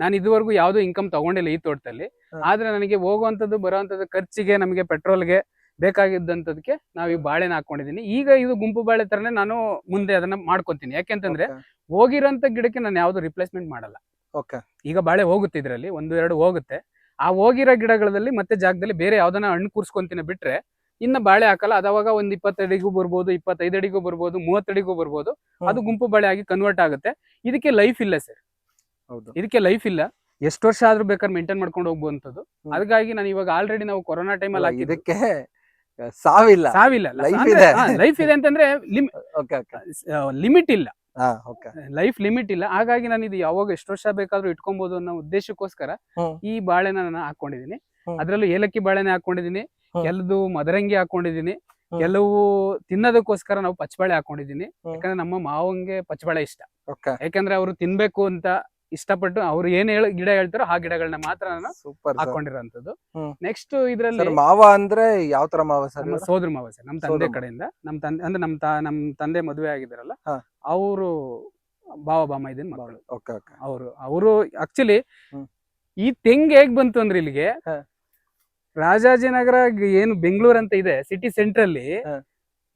ನಾನು ಇದುವರೆಗೂ ಯಾವ್ದು ಇನ್ಕಮ್ ತಗೊಂಡಿಲ್ಲ ಈ ತೋಟದಲ್ಲಿ. ಆದ್ರೆ ನನಗೆ ಹೋಗುವಂಥದ್ದು ಬರುವಂಥದ್ದು ಖರ್ಚಿಗೆ ನಮಗೆ ಪೆಟ್ರೋಲ್ಗೆ ಬೇಕಾಗಿದ್ದಂಥದಕ್ಕೆ ನಾವು ಈ ಬಾಳೆನ ಹಾಕೊಂಡಿದ್ದೀನಿ. ಈಗ ಇದು ಗುಂಪು ಬಾಳೆ ತರನೇ ನಾನು ಮುಂದೆ ಅದನ್ನ ಮಾಡ್ಕೊತೀನಿ. ಯಾಕೆಂತಂದ್ರೆ ಹೋಗಿರೋಂಥ ಗಿಡಕ್ಕೆ ನಾನು ಯಾವುದು ರಿಪ್ಲೇಸ್ಮೆಂಟ್ ಮಾಡಲ್ಲ. ಓಕೆ. ಈಗ ಬಾಳೆ ಹೋಗುತ್ತೆ ಇದರಲ್ಲಿ ಒಂದು ಎರಡು ಹೋಗುತ್ತೆ. ಆ ಹೋಗಿರೋ ಗಿಡಗಳಲ್ಲಿ ಮತ್ತೆ ಜಾಗದಲ್ಲಿ ಬೇರೆ ಯಾವ್ದನ್ನ ಹಣ್ಣು ಕೂರಿಸ್ಕೊಂತೀನಿ ಬಿಟ್ರೆ ಇನ್ನ ಬಾಳೆ ಹಾಕಲ್ಲ. ಅದಾವಾಗ ಒಂದ್ ಇಪ್ಪತ್ತಡಿಗೂ ಬರ್ಬೋದು ಇಪ್ಪತ್ತೈದು ಅಡಿಗೂ ಬರ್ಬೋದು ಮೂವತ್ತಡಿಗೂ ಬರ್ಬೋದು. ಅದು ಗುಂಪು ಬಾಳೆ ಆಗಿ ಕನ್ವರ್ಟ್ ಆಗುತ್ತೆ. ಇದಕ್ಕೆ ಲೈಫ್ ಇಲ್ಲ ಸರ್. ಹೌದು. ಇದಕ್ಕೆ ಲೈಫ್ ಇಲ್ಲ. ಎಷ್ಟು ವರ್ಷ ಆದ್ರೂ ಬೇಕಾದ್ರೆ ಮೇಂಟೈನ್ ಮಾಡ್ಕೊಂಡು ಹೋಗುವಂತದ್ದು. ಅದಕ್ಕಾಗಿ ನಾನು ಇವಾಗ ಆಲ್ರೆಡಿ ನಾವು ಕೊರೋನಾ ಟೈಮ್ ಅಲ್ಲಿ ಇದಕ್ಕೆ ಸಾವಿಲ್ಲ. ಸಾವಿಲ್ಲ. ಲೈಫ್ ಇದೆ. ಅಂತಂದ್ರೆ ಲಿಮಿಟ್ ಇಲ್ಲ. ಲೈಫ್ ಲಿಮಿಟ್ ಇಲ್ಲ. ಹಾಗಾಗಿ ನಾನು ಇದು ಯಾವಾಗ ಎಷ್ಟು ವರ್ಷ ಬೇಕಾದ್ರೂ ಇಟ್ಕೊಬಹುದು ಅನ್ನೋ ಉದ್ದೇಶಕ್ಕೋಸ್ಕರ ಈ ಬಾಳೆನ ನಾನು ಹಾಕೊಂಡಿದೀನಿ. ಅದ್ರಲ್ಲೂ ಏಲಕ್ಕಿ ಬಾಳೆನೆ ಹಾಕೊಂಡಿದೀನಿ. ಕೆಲದು ಮದರಂಗಿ ಹಾಕೊಂಡಿದೀನಿ. ಕೆಲವು ತಿನ್ನೋದಕ್ಕೋಸ್ಕರ ನಾವು ಪಚ್ಚಬಾಳೆ ಹಾಕೊಂಡಿದೀನಿ. ಯಾಕಂದ್ರೆ ನಮ್ಮ ಮಾವಂಗೆ ಪಚ್ಚಬಾಳೆ ಇಷ್ಟ. ಯಾಕಂದ್ರೆ ಅವರು ತಿನ್ಬೇಕು ಅಂತ ಇಷ್ಟಪಟ್ಟು ಅವ್ರು ಏನ್ ಹೇಳ ಗಿಡ ಹೇಳ್ತಾರೋ ಆ ಗಿಡಗಳನ್ನ ಮಾತ್ರ ನಾನು ಸೂಪರ್ ಹಾಕೊಂಡಿರೋಂಥದ್ದು ಹ್ಮ್. ನೆಕ್ಸ್ಟ್ ಇದ್ರಲ್ಲಿ ಸರ್ ಮಾವ ಅಂದ್ರೆ ಯಾವ ತರ ಮಾವ ಸರ್ ನಮ್ಮ ಸೋದರ ಮಾವ ಸರ್ ನಮ್ಮ ತಂದೆ ಸೋದರ ಕಡೆಯಿಂದ ನಮ್ಮ ತಂದೆ ಅಂದ್ರೆ ನಮ್ಮ ತಾ ನಮ್ಮ ತಂದೆ ಮದುವೆ ಆಗಿದ್ರಲ್ಲ ಹಾ. ಅವರು ಬಾವ ಬಾಮ ಇದನ್ ಮಕ್ಕಳು ಓಕೆ ಓಕೆ ಅವರು ಅವರು ಆಕ್ಚುಲಿ ಹ್ಮ್. ಈ ತೆಂಗ್ ಹೇಗ್ ಬಂತು ಅಂದ್ರೆ ಇಲ್ಲಿಗೆ ಹಾ. ರಾಜಾಜಿನಗರ ಗ್- ಏನು ಬೆಂಗಳೂರು ಅಂತ ಇದೆ ಸಿಟಿ ಸೆಂಟರ್ ಅಲ್ಲಿ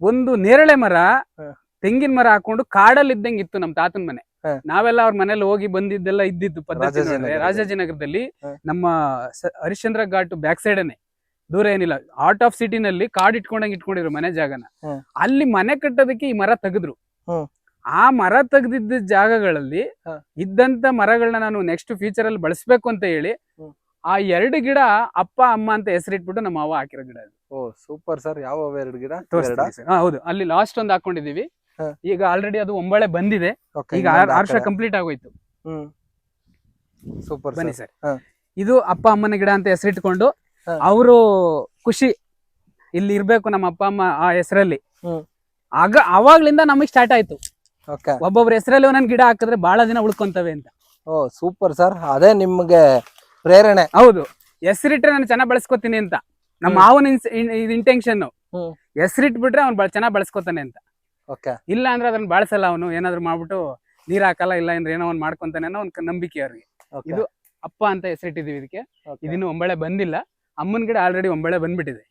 ಒಂದು ನೇರಳೆ ಮರ ಹಾ. ತೆಂಗಿನ ಮರ ಹಾಕೊಂಡು ಕಾಡಲ್ಲಿ ಇದ್ದಂಗೆ ಇತ್ತು ನಮ್ಮ ತಾತನ ಮನೆ. ನಾವೆಲ್ಲ ಅವ್ರ ಮನೇಲಿ ಹೋಗಿ ಬಂದಿದ್ದೆಲ್ಲ ಇದ್ದಿದ್ದು ಪದ್ಧತಿ ರಾಜಾಜಿನಗರದಲ್ಲಿ. ನಮ್ಮ ಹರಿಶ್ಚಂದ್ರ ಘಾಟ್ ಬ್ಯಾಕ್ ಸೈಡನೆ ದೂರ ಏನಿಲ್ಲ. ಆರ್ಟ್ ಆಫ್ ಸಿಟಿನಲ್ಲಿ ಕಾಡ್ ಇಟ್ಕೊಂಡಂಗೆ ಇಟ್ಕೊಂಡಿರೋ ಮನೆ ಜಾಗನ. ಅಲ್ಲಿ ಮನೆ ಕಟ್ಟೋದಕ್ಕೆ ಈ ಮರ ತೆಗೆದ್ರು. ಆ ಮರ ತೆಗೆದಿದ್ದ ಜಾಗಗಳಲ್ಲಿ ಇದ್ದಂತ ಮರಗಳನ್ನ ನಾನು ನೆಕ್ಸ್ಟ್ ಫ್ಯೂಚರ್ ಅಲ್ಲಿ ಬಳಸ್ಬೇಕು ಅಂತ ಹೇಳಿ ಆ ಎರಡು ಗಿಡ ಅಪ್ಪ ಅಮ್ಮ ಅಂತ ಹೆಸರಿಟ್ಬಿಟ್ಟು ನಮ್ಮ ಅವ ಹಾಕಿರೋ ಗಿಡ ಓ ಸೂಪರ್ ಸರ್ ಯಾವ ಎರಡು ಗಿಡ? ಹೌದು. ಅಲ್ಲಿ ಲಾಸ್ಟ್ ಒಂದು ಹಾಕೊಂಡಿದೀವಿ. ಈಗ ಆಲ್ರೆಡಿ ಅದು ಒಂಬಳೆ ಬಂದಿದೆ. ಈಗ ಆರ್ಷ ವರ್ಷ ಕಂಪ್ಲೀಟ್ ಆಗೋಯ್ತು. ಸೂಪರ್ ಬನ್ನಿ ಸರ್. ಇದು ಅಪ್ಪ ಅಮ್ಮನ ಗಿಡ ಅಂತ ಹೆಸರಿಟ್ಕೊಂಡು. ಅವರು ಖುಷಿ ಇಲ್ಲಿ ಇರ್ಬೇಕು ನಮ್ಮ ಅಪ್ಪ ಅಮ್ಮ ಆ ಹೆಸರಲ್ಲಿ. ಆಗ ಅವಾಗ್ಲಿಂದ ನಮಗ್ ಸ್ಟಾರ್ಟ್ ಆಯ್ತು. ಒಬ್ಬೊಬ್ರ ಹೆಸರಲ್ಲಿ ಒಂದೊಂದು ಗಿಡ ಹಾಕಿದ್ರೆ ಬಹಳ ದಿನ ಉಳ್ಕೊಂತವೆ ಅಂತ. ಓ ಸೂಪರ್ ಸರ್ ಅದೇ ನಿಮ್ಗೆ ಪ್ರೇರಣೆ. ಹೌದು. ಹೆಸರಿಟ್ರೆ ನಾನು ಚೆನ್ನಾಗಿ ಬಳಸ್ಕೊತೀನಿ ಅಂತ. ನಮ್ಮ. ಮಾವನ ಇಂಟೆನ್ಷನ್. ಹೆಸರಿಟ್ಬಿಟ್ರೆ ಅವ್ನು ಚೆನ್ನಾಗಿ ಬಳಸ್ಕೊತಾನೆ ಅಂತ. ಓಕೆ. ಇಲ್ಲ ಅಂದ್ರೆ ಅದನ್ನ ಬಾಳ್ಸಲ್ಲ ಅವನು ಏನಾದ್ರು ಮಾಡ್ಬಿಟ್ಟು ನೀರ್ ಹಾಕಲ್ಲ ಇಲ್ಲ ಅಂದ್ರೆ ಏನೋ ಒಂದ್ ಮಾಡ್ಕೊಂತಾನೆ ಅನ್ನೋ ಒಂದ್ ನಂಬಿಕೆ ಅವ್ರಿಗೆ. ಇದು ಅಪ್ಪ ಅಂತ ಹೆಸರಿಟ್ಟಿದೀವಿ ಇದಕ್ಕೆ. ಇದನ್ನು ಒಂಬಳೆ ಬಂದಿಲ್ಲ. ಅಮ್ಮನ್ ಗಿಡ ಆಲ್ರೆಡಿ ಒಂಬಳೆ ಬಂದ್ಬಿಟ್ಟಿದೆ.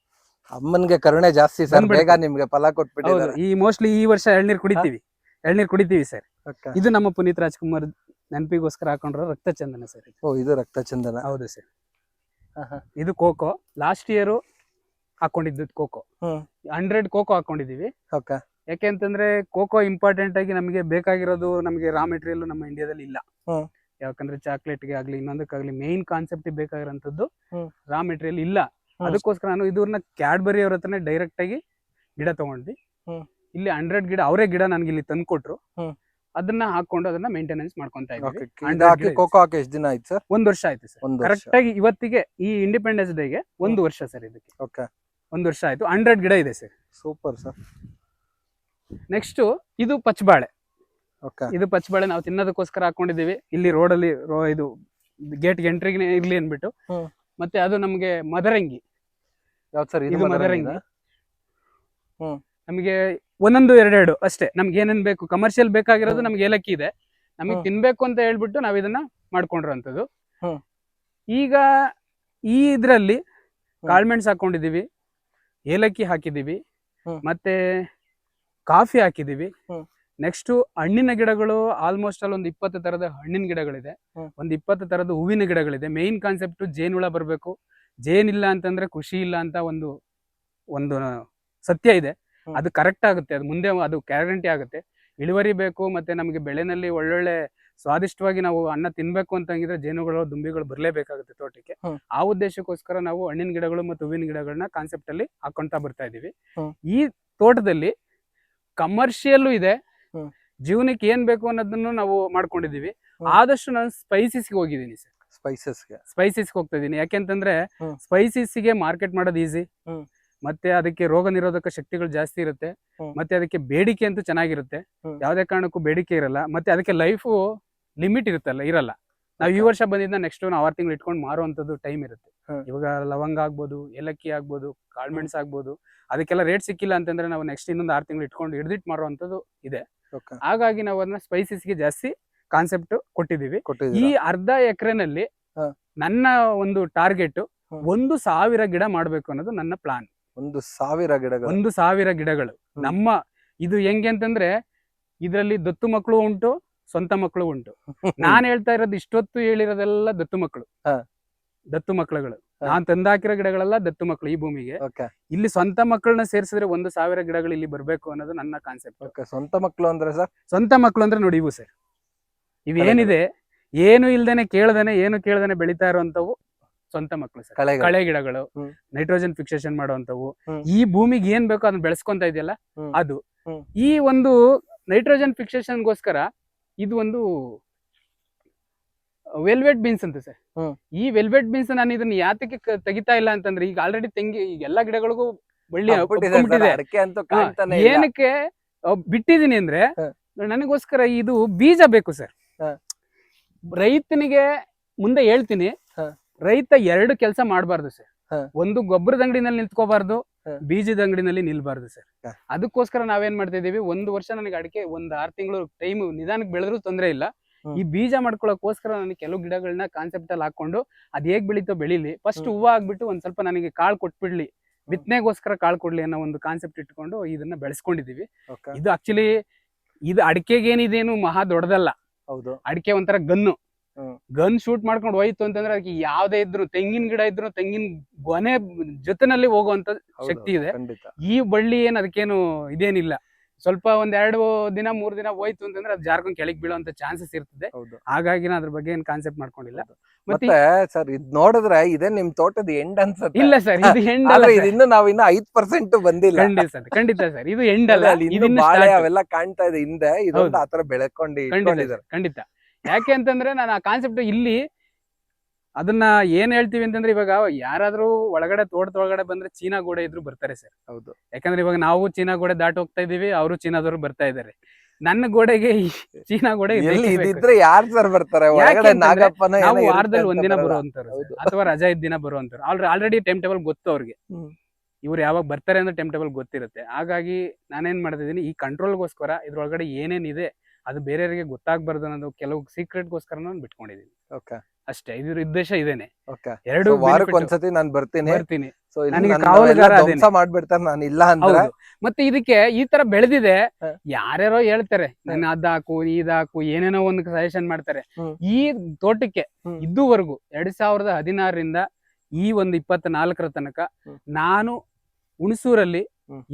ಅಮ್ಮನ್ಗೆ ಕರುಣೆ ಜಾಸ್ತಿ ಸರ್. ಬೇಗ ನಿಮ್ಗೆ ಫಲ ಹೌದು ಕೊಟ್ಬಿಟ್ಟಿದ್ದಾರೆ ಈ ಮೋಸ್ಟ್ಲಿ ಈ ವರ್ಷ ಎಳ್ನೀರ್ ಕುಡಿತೀವಿ. ಎಳ್ನೀರ್ ಕುಡಿತೀವಿ ಸರ್. Okay. ಇದು ನಮ್ಮ ಪುನೀತ್ ರಾಜ್ಕುಮಾರ್ ನೆನಪಿಗೋಸ್ಕರ ಹಾಕೊಂಡಿರೋ ರಕ್ತ ಚಂದನ ಸರ್ ಓ ಇದು ರಕ್ತ ಚಂದನ. ಹೌದು ಸರ್. ಇದು ಕೋಕೋ. ಲಾಸ್ಟ್ ಇಯರ್ ಹಾಕೊಂಡಿದ್ದು ಕೋಕೋ. ಹ್ಮ್. ಹಂಡ್ರೆಡ್ ಕೋಕೋ ಹಾಕೊಂಡಿದೀವಿ ಓಕೆ. ಯಾಕೆ ಅಂತಂದ್ರೆ ಕೋಕೋ ಇಂಪಾರ್ಟೆಂಟ್ ಆಗಿ ನಮಗೆ ಬೇಕಾಗಿರೋದು ನಮಗೆ ರಾ ಮೆಟೀರಿಯಲ್ ನಮ್ಮ ಇಂಡಿಯಾದಲ್ಲಿ ಇಲ್ಲ. ಹ್ಮ್. ಯಾಕಂದ್ರೆ ಚಾಕ್ಲೇಟ್ಗೆ ಆಗ್ಲಿ ಇನ್ನೊಂದಕ್ಕಾಗ್ಲಿ ಮೇನ್ ಕಾನ್ಸೆಪ್ಟ್ ಬೇಕಾಗಿರೋಂಥದ್ದು ಹ್ಮ್. ರಾ ಮೆಟೀರಿಯಲ್ ಇಲ್ಲ. ಅದಕ್ಕೋಸ್ಕರ ನಾನು ಇದನ್ನ ಕ್ಯಾಡ್ಬರಿ ಅವ್ರ ಹತ್ರನೇ ಡೈರೆಕ್ಟ್ ಆಗಿ ಗಿಡ ತಗೊಂಡ್ವಿ. ಹ್ಮ್. ಇಲ್ಲಿ ಹಂಡ್ರೆಡ್ ಗಿಡ ಅವರೇ ಗಿಡ ನನ್ಗೆ ಇಲ್ಲಿ ತಂದ್ಕೊಟ್ರು. ಹ್ಮ್. ಅದನ್ನ ಹಾಕೊಂಡು ಅದನ್ನ ಮೇಂಟೆನೆನ್ಸ್ ಮಾಡ್ಕೊಂತ ಇದ್ದೀವಿ ಇದು 100 ಹಾಕಿ ಗಿಡ ಕೋಕೋ ಹಾಕಿ ಎಷ್ಟು ದಿನ ಆಯ್ತು ಸರ್? ಒಂದ್ ವರ್ಷ ಆಯ್ತು ಸರ್. ಒಂದು ವರ್ಷ. ಕರೆಕ್ಟ್ ಆಗಿ ಇವತ್ತಿಗೆ ಈ ಇಂಡಿಪೆಂಡೆನ್ಸ್ ಡೇಗೆ ಒಂದು ವರ್ಷ ಸರ್ ಇದಕ್ಕೆ. ಓಕೆ ಒಂದು ವರ್ಷ ಆಯ್ತು. ಹಂಡ್ರೆಡ್ ಗಿಡ ಇದೆ ಸರ್. ಸೂಪರ್ ಸರ್ ನೆಕ್ಸ್ಟ್ ಇದು ಪಚ್ಚಬಾಳೆ ಓಕೆ ಇದು ಪಚ್ಚಬಾಳೆ ನಾವು ತಿನ್ನೋದಕ್ಕೋಸ್ಕರ ಹಾಕೊಂಡಿದೀವಿ ಇಲ್ಲಿ ರೋಡಲ್ಲಿ ರೋ ಇದು ಗೇಟ್ ಎಂಟ್ರಿಗೆ ಇರ್ಲಿ ಅನ್ಬಿಟ್ಟು ಮತ್ತೆ ಅದು ನಮಗೆ ಮದರಂಗಿ. ಯಾವ್ದು ಸರ್ ಇದು ಮದರಂಗಿ. ನಮಗೆ ಒಂದೊಂದು ಎರಡೆರಡು ಅಷ್ಟೇ. ನಮ್ಗೆ ಏನೇನ್ ಬೇಕು? ಕಮರ್ಷಿಯಲ್ ಬೇಕಾಗಿರೋದು. ನಮ್ಗೆ ಏಲಕ್ಕಿ ಇದೆ. ನಮಗೆ ತಿನ್ಬೇಕು ಅಂತ ಹೇಳ್ಬಿಟ್ಟು ನಾವು ಇದನ್ನ ಮಾಡ್ಕೊಂಡಿರೋಂಥದ್ದು. ಈಗ ಈ ಇದ್ರಲ್ಲಿ ಕಾಳ್ಮೆಣ್ಸ್ ಹಾಕೊಂಡಿದೀವಿ ಏಲಕ್ಕಿ ಹಾಕಿದೀವಿ ಮತ್ತೆ ಕಾಫಿ ಹಾಕಿದೀವಿ. ನೆಕ್ಸ್ಟ್ ಹಣ್ಣಿನ ಗಿಡಗಳು ಆಲ್ಮೋಸ್ಟ್ ಅಲ್ಲಿ ಒಂದು ಇಪ್ಪತ್ತು ತರದ ಹಣ್ಣಿನ ಗಿಡಗಳಿದೆ. ಒಂದ್ ಒಂದು ಇಪ್ಪತ್ತು ತರದ ಹೂವಿನ ಗಿಡಗಳಿದೆ. ಮೇನ್ ಕಾನ್ಸೆಪ್ಟ್ ಜೇನುಳ ಬರಬೇಕು. ಜೇನಿಲ್ಲ ಅಂತಂದ್ರೆ ಖುಷಿ ಇಲ್ಲ ಅಂತ ಒಂದು ಒಂದು ಸತ್ಯ ಇದೆ. ಅದು ಕರೆಕ್ಟ್ ಆಗುತ್ತೆ. ಅದು ಮುಂದೆ ಅದು ಗ್ಯಾರಂಟಿ ಆಗುತ್ತೆ. ಇಳುವರಿ ಬೇಕು ಮತ್ತೆ ನಮಗೆ ಬೆಳೆನಲ್ಲಿ ಒಳ್ಳೊಳ್ಳೆ ಸ್ವಾದಿಷ್ಟವಾಗಿ ನಾವು ಅನ್ನ ತಿನ್ಬೇಕು ಅಂತಂಗಿದ್ರೆ ಜೇನುಗಳು ದುಂಬಿಗಳು ಬರಲೇಬೇಕಾಗುತ್ತೆ ತೋಟಕ್ಕೆ. ಆ ಉದ್ದೇಶಕ್ಕೋಸ್ಕರ ನಾವು ಹಣ್ಣಿನ ಗಿಡಗಳು ಮತ್ತು ಹೂವಿನ ಗಿಡಗಳನ್ನ ಕಾನ್ಸೆಪ್ಟ್ ಅಲ್ಲಿ ಹಾಕೊಂತ ಬರ್ತಾ ಇದೀವಿ ಈ ತೋಟದಲ್ಲಿ ಕಮರ್ಷಿಯಲ್ಲು ಇದೆ. ಜೀವನಕ್ಕೆ ಏನ್ ಬೇಕು ಅನ್ನೋದನ್ನು ನಾವು ಮಾಡ್ಕೊಂಡಿದೀವಿ. ಆದಷ್ಟು ನಾನು ಸ್ಪೈಸಿಸ್ಗೆ ಹೋಗಿದ್ದೀನಿ ಸರ್. ಸ್ಪೈಸಸ್ಗೆ ಸ್ಪೈಸಿಸ್ಗೆ ಹೋಗ್ತಾ ಇದೀನಿ. ಯಾಕೆಂತಂದ್ರೆ ಸ್ಪೈಸಿಸ್ ಸ್ಪೈಸಿಸ್ಗೆ ಮಾರ್ಕೆಟ್ ಮಾಡೋದು ಈಸಿ ಮತ್ತೆ ಅದಕ್ಕೆ ರೋಗ ನಿರೋಧಕ ಶಕ್ತಿಗಳು ಜಾಸ್ತಿ ಇರುತ್ತೆ. ಮತ್ತೆ ಅದಕ್ಕೆ ಬೇಡಿಕೆ ಅಂತೂ ಚೆನ್ನಾಗಿರುತ್ತೆ. ಯಾವುದೇ ಕಾರಣಕ್ಕೂ ಬೇಡಿಕೆ ಇರಲ್ಲ. ಮತ್ತೆ ಅದಕ್ಕೆ ಲೈಫು ಲಿಮಿಟ್ ಇರುತ್ತಲ್ಲ ಇರಲ್ಲ. ನಾವು ಈ ವರ್ಷ ಬಂದಿದ್ದ ನೆಕ್ಸ್ಟ್ ನಾವು ಆರು ತಿಂಗಳು ಇಟ್ಕೊಂಡು ಮಾರುವಂತದ್ದು ಟೈಮ್ ಇರುತ್ತೆ. ಇವಾಗ ಲವಂಗ ಆಗ್ಬೋದು ಏಲಕ್ಕಿ ಆಗ್ಬೋದು ಕಾಳ್ಮೆಣ್ಸ್ ಆಗ್ಬೋದು ಅದಕ್ಕೆಲ್ಲ ರೇಟ್ ಸಿಕ್ಕಿಲ್ಲ ಅಂತಂದ್ರೆ ನಾವು ನೆಕ್ಸ್ಟ್ ಇನ್ನೊಂದು ಆರು ತಿಂಗಳು ಇಟ್ಕೊಂಡು ಹಿಡಿದಿಟ್ಟು ಮಾರುವಂತದ್ದು ಇದೆ. ಹಾಗಾಗಿ ನಾವು ಅದನ್ನ ಸ್ಪೈಸಸ್ಗೆ ಜಾಸ್ತಿ ಕಾನ್ಸೆಪ್ಟ್ ಕೊಟ್ಟಿದೀವಿ. ಈ ಅರ್ಧ ಎಕರೆನಲ್ಲಿ. ನನ್ನ ಒಂದು ಟಾರ್ಗೆಟ್. ಒಂದು ಸಾವಿರ ಗಿಡ ಮಾಡ್ಬೇಕು ಅನ್ನೋದು ನನ್ನ ಪ್ಲಾನ್ ಒಂದು ಸಾವಿರ ಗಿಡಗಳು. ಒಂದು ಸಾವಿರ ಗಿಡಗಳು. ನಮ್ಮ ಇದು ಹೆಂಗೆ ಅಂತಂದ್ರೆ ಇದರಲ್ಲಿ ದತ್ತು ಮಕ್ಕಳು ಉಂಟು ಸ್ವಂತ ಮಕ್ಕಳು ಉಂಟು. ನಾನ್ ಹೇಳ್ತಾ ಇರೋದು ಇಷ್ಟೊತ್ತು ಹೇಳಿರೋದೆಲ್ಲ ದತ್ತು ಮಕ್ಕಳು. ದತ್ತು ಮಕ್ಕಳುಗಳು. ನಾನು ತಂದಾಕಿರೋ ಗಿಡಗಳೆಲ್ಲ ದತ್ತು ಮಕ್ಕಳು ಈ ಭೂಮಿಗೆ. ಓಕೆ. ಇಲ್ಲಿ ಸ್ವಂತ ಮಕ್ಕಳನ್ನ ಸೇರಿಸಿದ್ರೆ ಒಂದು ಸಾವಿರ ಗಿಡಗಳು ಇಲ್ಲಿ ಬರ್ಬೇಕು ಅನ್ನೋದು ನನ್ನ ಕಾನ್ಸೆಪ್ಟ್ ಸ್ವಂತ ಮಕ್ಕಳು ಅಂದ್ರೆ ಸರ್? ಸ್ವಂತ ಮಕ್ಕಳು ಅಂದ್ರೆ ನೋಡಿವು ಸರ್. ಇವೇನಿದೆ ಏನಿದೆ? ಏನು ಇಲ್ದೇನೆ ಕೇಳ್ದೇನೆ ಏನು ಕೇಳ್ದೇನೆ ಬೆಳಿತಾ ಇರುವಂತವು ಸ್ವಂತ ಮಕ್ಕಳು ಸರ್. ಕಳೆ ಗಿಡಗಳು. ನೈಟ್ರೋಜನ್ ಫಿಕ್ಸೇಷನ್ ಮಾಡುವಂತವು ಈ ಭೂಮಿಗೆ ಏನ್ ಬೇಕೋ ಅದನ್ನ ಬೆಳೆಸ್ಕೊಂತ ಇದೆಯಲ್ಲ? ಅದು. ಈ ಒಂದು ನೈಟ್ರೋಜನ್ ಫಿಕ್ಸೇಷನ್ಗೋಸ್ಕರ ಇದು ಒಂದು ವೆಲ್ವೆಟ್ ಬೀನ್ಸ್ ಅಂತ ಸರ್. ಈ ವೆಲ್ವೆಟ್ ಬೀನ್ಸ್ ನಾನು ಇದನ್ನ ಯಾತಕ್ಕೆ ತೆಗಿತಾ ಇಲ್ಲ ಅಂತಂದ್ರೆ ಈಗ ಆಲ್ರೆಡಿ ತೆಂಗಿ ಈಗ ಎಲ್ಲಾ ಗಿಡಗಳಿಗೂ ಬಳ್ಳಿ ಏನಕ್ಕೆ ಬಿಟ್ಟಿದೀನಿ ಅಂದ್ರೆ ನನಗೋಸ್ಕರ ಇದು ಬೀಜ ಬೇಕು ಸರ್. ರೈತನಿಗೆ ಮುಂದೆ ಹೇಳ್ತೀನಿ ರೈತ ಎರಡು ಕೆಲಸ ಮಾಡಬಾರ್ದು ಸರ್. ಒಂದು ಗೊಬ್ಬರದ ಅಂಗಡಿನಲ್ಲಿ ನಿಂತ್ಕೋಬಾರ್ದು. ಬೀಜದ ಅಂಗಡಿನಲ್ಲಿ ನಿಲ್ಬಾರ್ದು ಸರ್. ಅದಕ್ಕೋಸ್ಕರ ನಾವೇನ್ ಮಾಡ್ತಾ ಇದೀವಿ ಒಂದು ವರ್ಷ ನನಗೆ ಅಡಿಕೆ ಒಂದ್ ಆರ್ ತಿಂಗಳು ಟೈಮ್ ನಿಧಾನಕ್ಕೆ ಬೆಳೆದ್ರು ತೊಂದ್ರೆ ಇಲ್ಲ. ಈ ಬೀಜ ಮಾಡ್ಕೊಳ್ಳೋಕೋಸ್ಕರ ನನಗೆ ಕೆಲವು ಗಿಡಗಳನ್ನ ಕಾನ್ಸೆಪ್ಟ್ ಅಲ್ಲಿ ಹಾಕೊಂಡು ಅದ್ ಹೇಗ್ ಬೆಳೀತೋ ಬೆಳಿಲಿ. ಫಸ್ಟ್ ಹೂವು ಆಗ್ಬಿಟ್ಟು ಒಂದ್ ಸ್ವಲ್ಪ ನನಗೆ ಕಾಳು ಕೊಟ್ಬಿಡ್ಲಿ. ಬಿತ್ತನೆಗೋಸ್ಕರ ಕಾಳು ಕೊಡ್ಲಿ ಅನ್ನೋ ಒಂದು ಕಾನ್ಸೆಪ್ಟ್ ಇಟ್ಕೊಂಡು ಇದನ್ನ ಬೆಳೆಸ್ಕೊಂಡಿದೀವಿ ಇದು ಆಕ್ಚುಲಿ ಇದು ಅಡಿಕೆಗೇನಿದೇನು ಮಹಾ ದೊಡ್ಡದಲ್ಲ. ಹೌದು. ಅಡಿಕೆ ಒಂಥರ ಗನ್ನು. ಗನ್ ಶೂಟ್ ಮಾಡ್ಕೊಂಡು ಹೋಯ್ತು ಅಂತಂದ್ರೆ ಅದಕ್ಕೆ ಯಾವ್ದೇ ಇದ್ರು ತೆಂಗಿನ ಗಿಡ ಇದ್ರು ತೆಂಗಿನ ಗೊನೆ ಜೊತೆನಲ್ಲಿ ಹೋಗುವಂತ ಶಕ್ತಿ ಇದೆ. ಈ ಬಳ್ಳಿ ಏನ್ ಅದಕ್ಕೇನು ಇದೇನಿಲ್ಲ. ಸ್ವಲ್ಪ ಒಂದ್ ಎರಡು ದಿನ ಮೂರ್ ದಿನ ಹೋಯ್ತು ಅಂತಂದ್ರೆ ಅದು ಜಾರ್ಕೊಂಡ್ ಕೆಳಗ್ ಬೀಳುವಂತ ಚಾನ್ಸಸ್ ಇರ್ತದೆ. ಹೌದು. ಹಾಗಾಗಿ ಅದ್ರ ಬಗ್ಗೆ ಏನ್ ಕಾನ್ಸೆಪ್ಟ್ ಮಾಡ್ಕೊಂಡಿಲ್ಲ. ಮತ್ತೆ ಸರ್ ಇದ್ ನೋಡಿದ್ರೆ ಇದೇ ನಿಮ್ ತೋಟದ ಎಂಡ್ ಅನ್ಸುತ್ತೆ. ಇಲ್ಲ ಸರ್ ಇದು ಎಂಡ್ ಅಲ್ಲ ಇನ್ನು ನಾವ್ ಇನ್ನ ಐದ್ ಪರ್ಸೆಂಟ್ ಬಂದಿಲ್ಲ. ಖಂಡಿತ ಸರ್ ಖಂಡಿತ ಸರ್ ಇದು ಎಂಡ್ ಅಲ್ಲ. ಅವೆಲ್ಲ ಕಾಣ್ತಾ ಇದೆ ಹಿಂದೆ. ಇದೊಂದು ಆತರ ಬೆಳ್ಕೊಂಡು ಖಂಡಿತ. ಯಾಕೆ ಅಂತಂದ್ರೆ ನಾನು ಆ ಕಾನ್ಸೆಪ್ಟ್ ಇಲ್ಲಿ ಅದನ್ನ ಏನ್ ಹೇಳ್ತೀವಿ ಅಂತಂದ್ರೆ ಇವಾಗ ಯಾರಾದ್ರೂ ಒಳಗಡೆ ತೋಟದ ಒಳಗಡೆ ಬಂದ್ರೆ ಚೀನಾ ಗೋಡೆ ಇದ್ರು ಬರ್ತಾರೆ ಸರ್. ಹೌದು. ಯಾಕಂದ್ರೆ ಇವಾಗ ನಾವು ಚೀನಾ ಗೋಡೆ ದಾಟ ಹೋಗ್ತಾ ಇದೀವಿ ಅವರು ಚೀನಾದವರು ಬರ್ತಾ ಇದಾರೆ ನನ್ನ ಗೋಡೆಗೆ ಚೀನಾ ಗೋಡೆ ಇದ್ರೆ ಯಾರು ಸರ್ ಬರ್ತಾರೆ? ನಾವು ವಾರದಲ್ಲಿ ಒಂದಿನ. ಬರುವಂತವ್ರು ಅಥವಾ ರಜಾ ಇದ್ದ ದಿನ ಬರುವಂತವ್ರು ಆಲ್ರೆಡಿ ಆಲ್ರೆಡಿ ಟೈಮ್ ಟೇಬಲ್ ಗೊತ್ತು ಅವ್ರಿಗೆ. ಇವ್ರು ಯಾವಾಗ ಬರ್ತಾರೆ ಅಂದ್ರೆ ಟೈಮ್ ಟೇಬಲ್ ಗೊತ್ತಿರುತ್ತೆ. ಹಾಗಾಗಿ ನಾನೇನ್ ಮಾಡ್ತಿದ್ದೀನಿ ಈ ಕಂಟ್ರೋಲ್ಗೋಸ್ಕರ ಇದ್ರೊಳಗಡೆ ಏನೇನಿದೆ ಅದು ಬೇರೆಯವರಿಗೆ ಗೊತ್ತಾಗ್ಬಾರ್ದು ಅನ್ನೋದು ಕೆಲವು ಸೀಕ್ರೆಟ್ಗೋಸ್ಕರ ನಾನು ಬಿಟ್ಕೊಂಡಿದ್ದೀನಿ. ಓಕೆ ಅಷ್ಟೇ ಇದ್ರ ಉದ್ದೇಶ ಇದೇನೆ. ಓಕೆ ಎರಡು ವಾರಕ್ಕೆ ಒಂದ್ಸತಿ ನಾನು ಬರ್ತೀನಿ. ಬರ್ತೀನಿ. ಸೊ ನನಗೆ ಕಾವಲುಗಾರ ಮಾಡ್ಬಿಡ್ತಾರೆ ನಾನು ಇಲ್ಲ ಅಂದ್ರೆ? ಮತ್ತೆ ಇದಕ್ಕೆ ಈ ತರ ಬೆಳೆದಿದೆ ಯಾರ್ಯಾರೋ ಹೇಳ್ತಾರೆ ನಾನು ಅದಾಕು ಹಾಕು ಇದ್ ಹಾಕು ಏನೇನೋ ಒಂದು ಸಜೆಷನ್ ಮಾಡ್ತಾರೆ. ಈ ತೋಟಕ್ಕೆ. ಇದುವರೆಗೂ ಎರಡ್ ಸಾವಿರದ ಹದಿನಾರರಿಂದ ಈ ಒಂದು ಇಪ್ಪತ್ನಾಲ್ಕರ ತನಕ ನಾನು ಹುಣಸೂರಲ್ಲಿ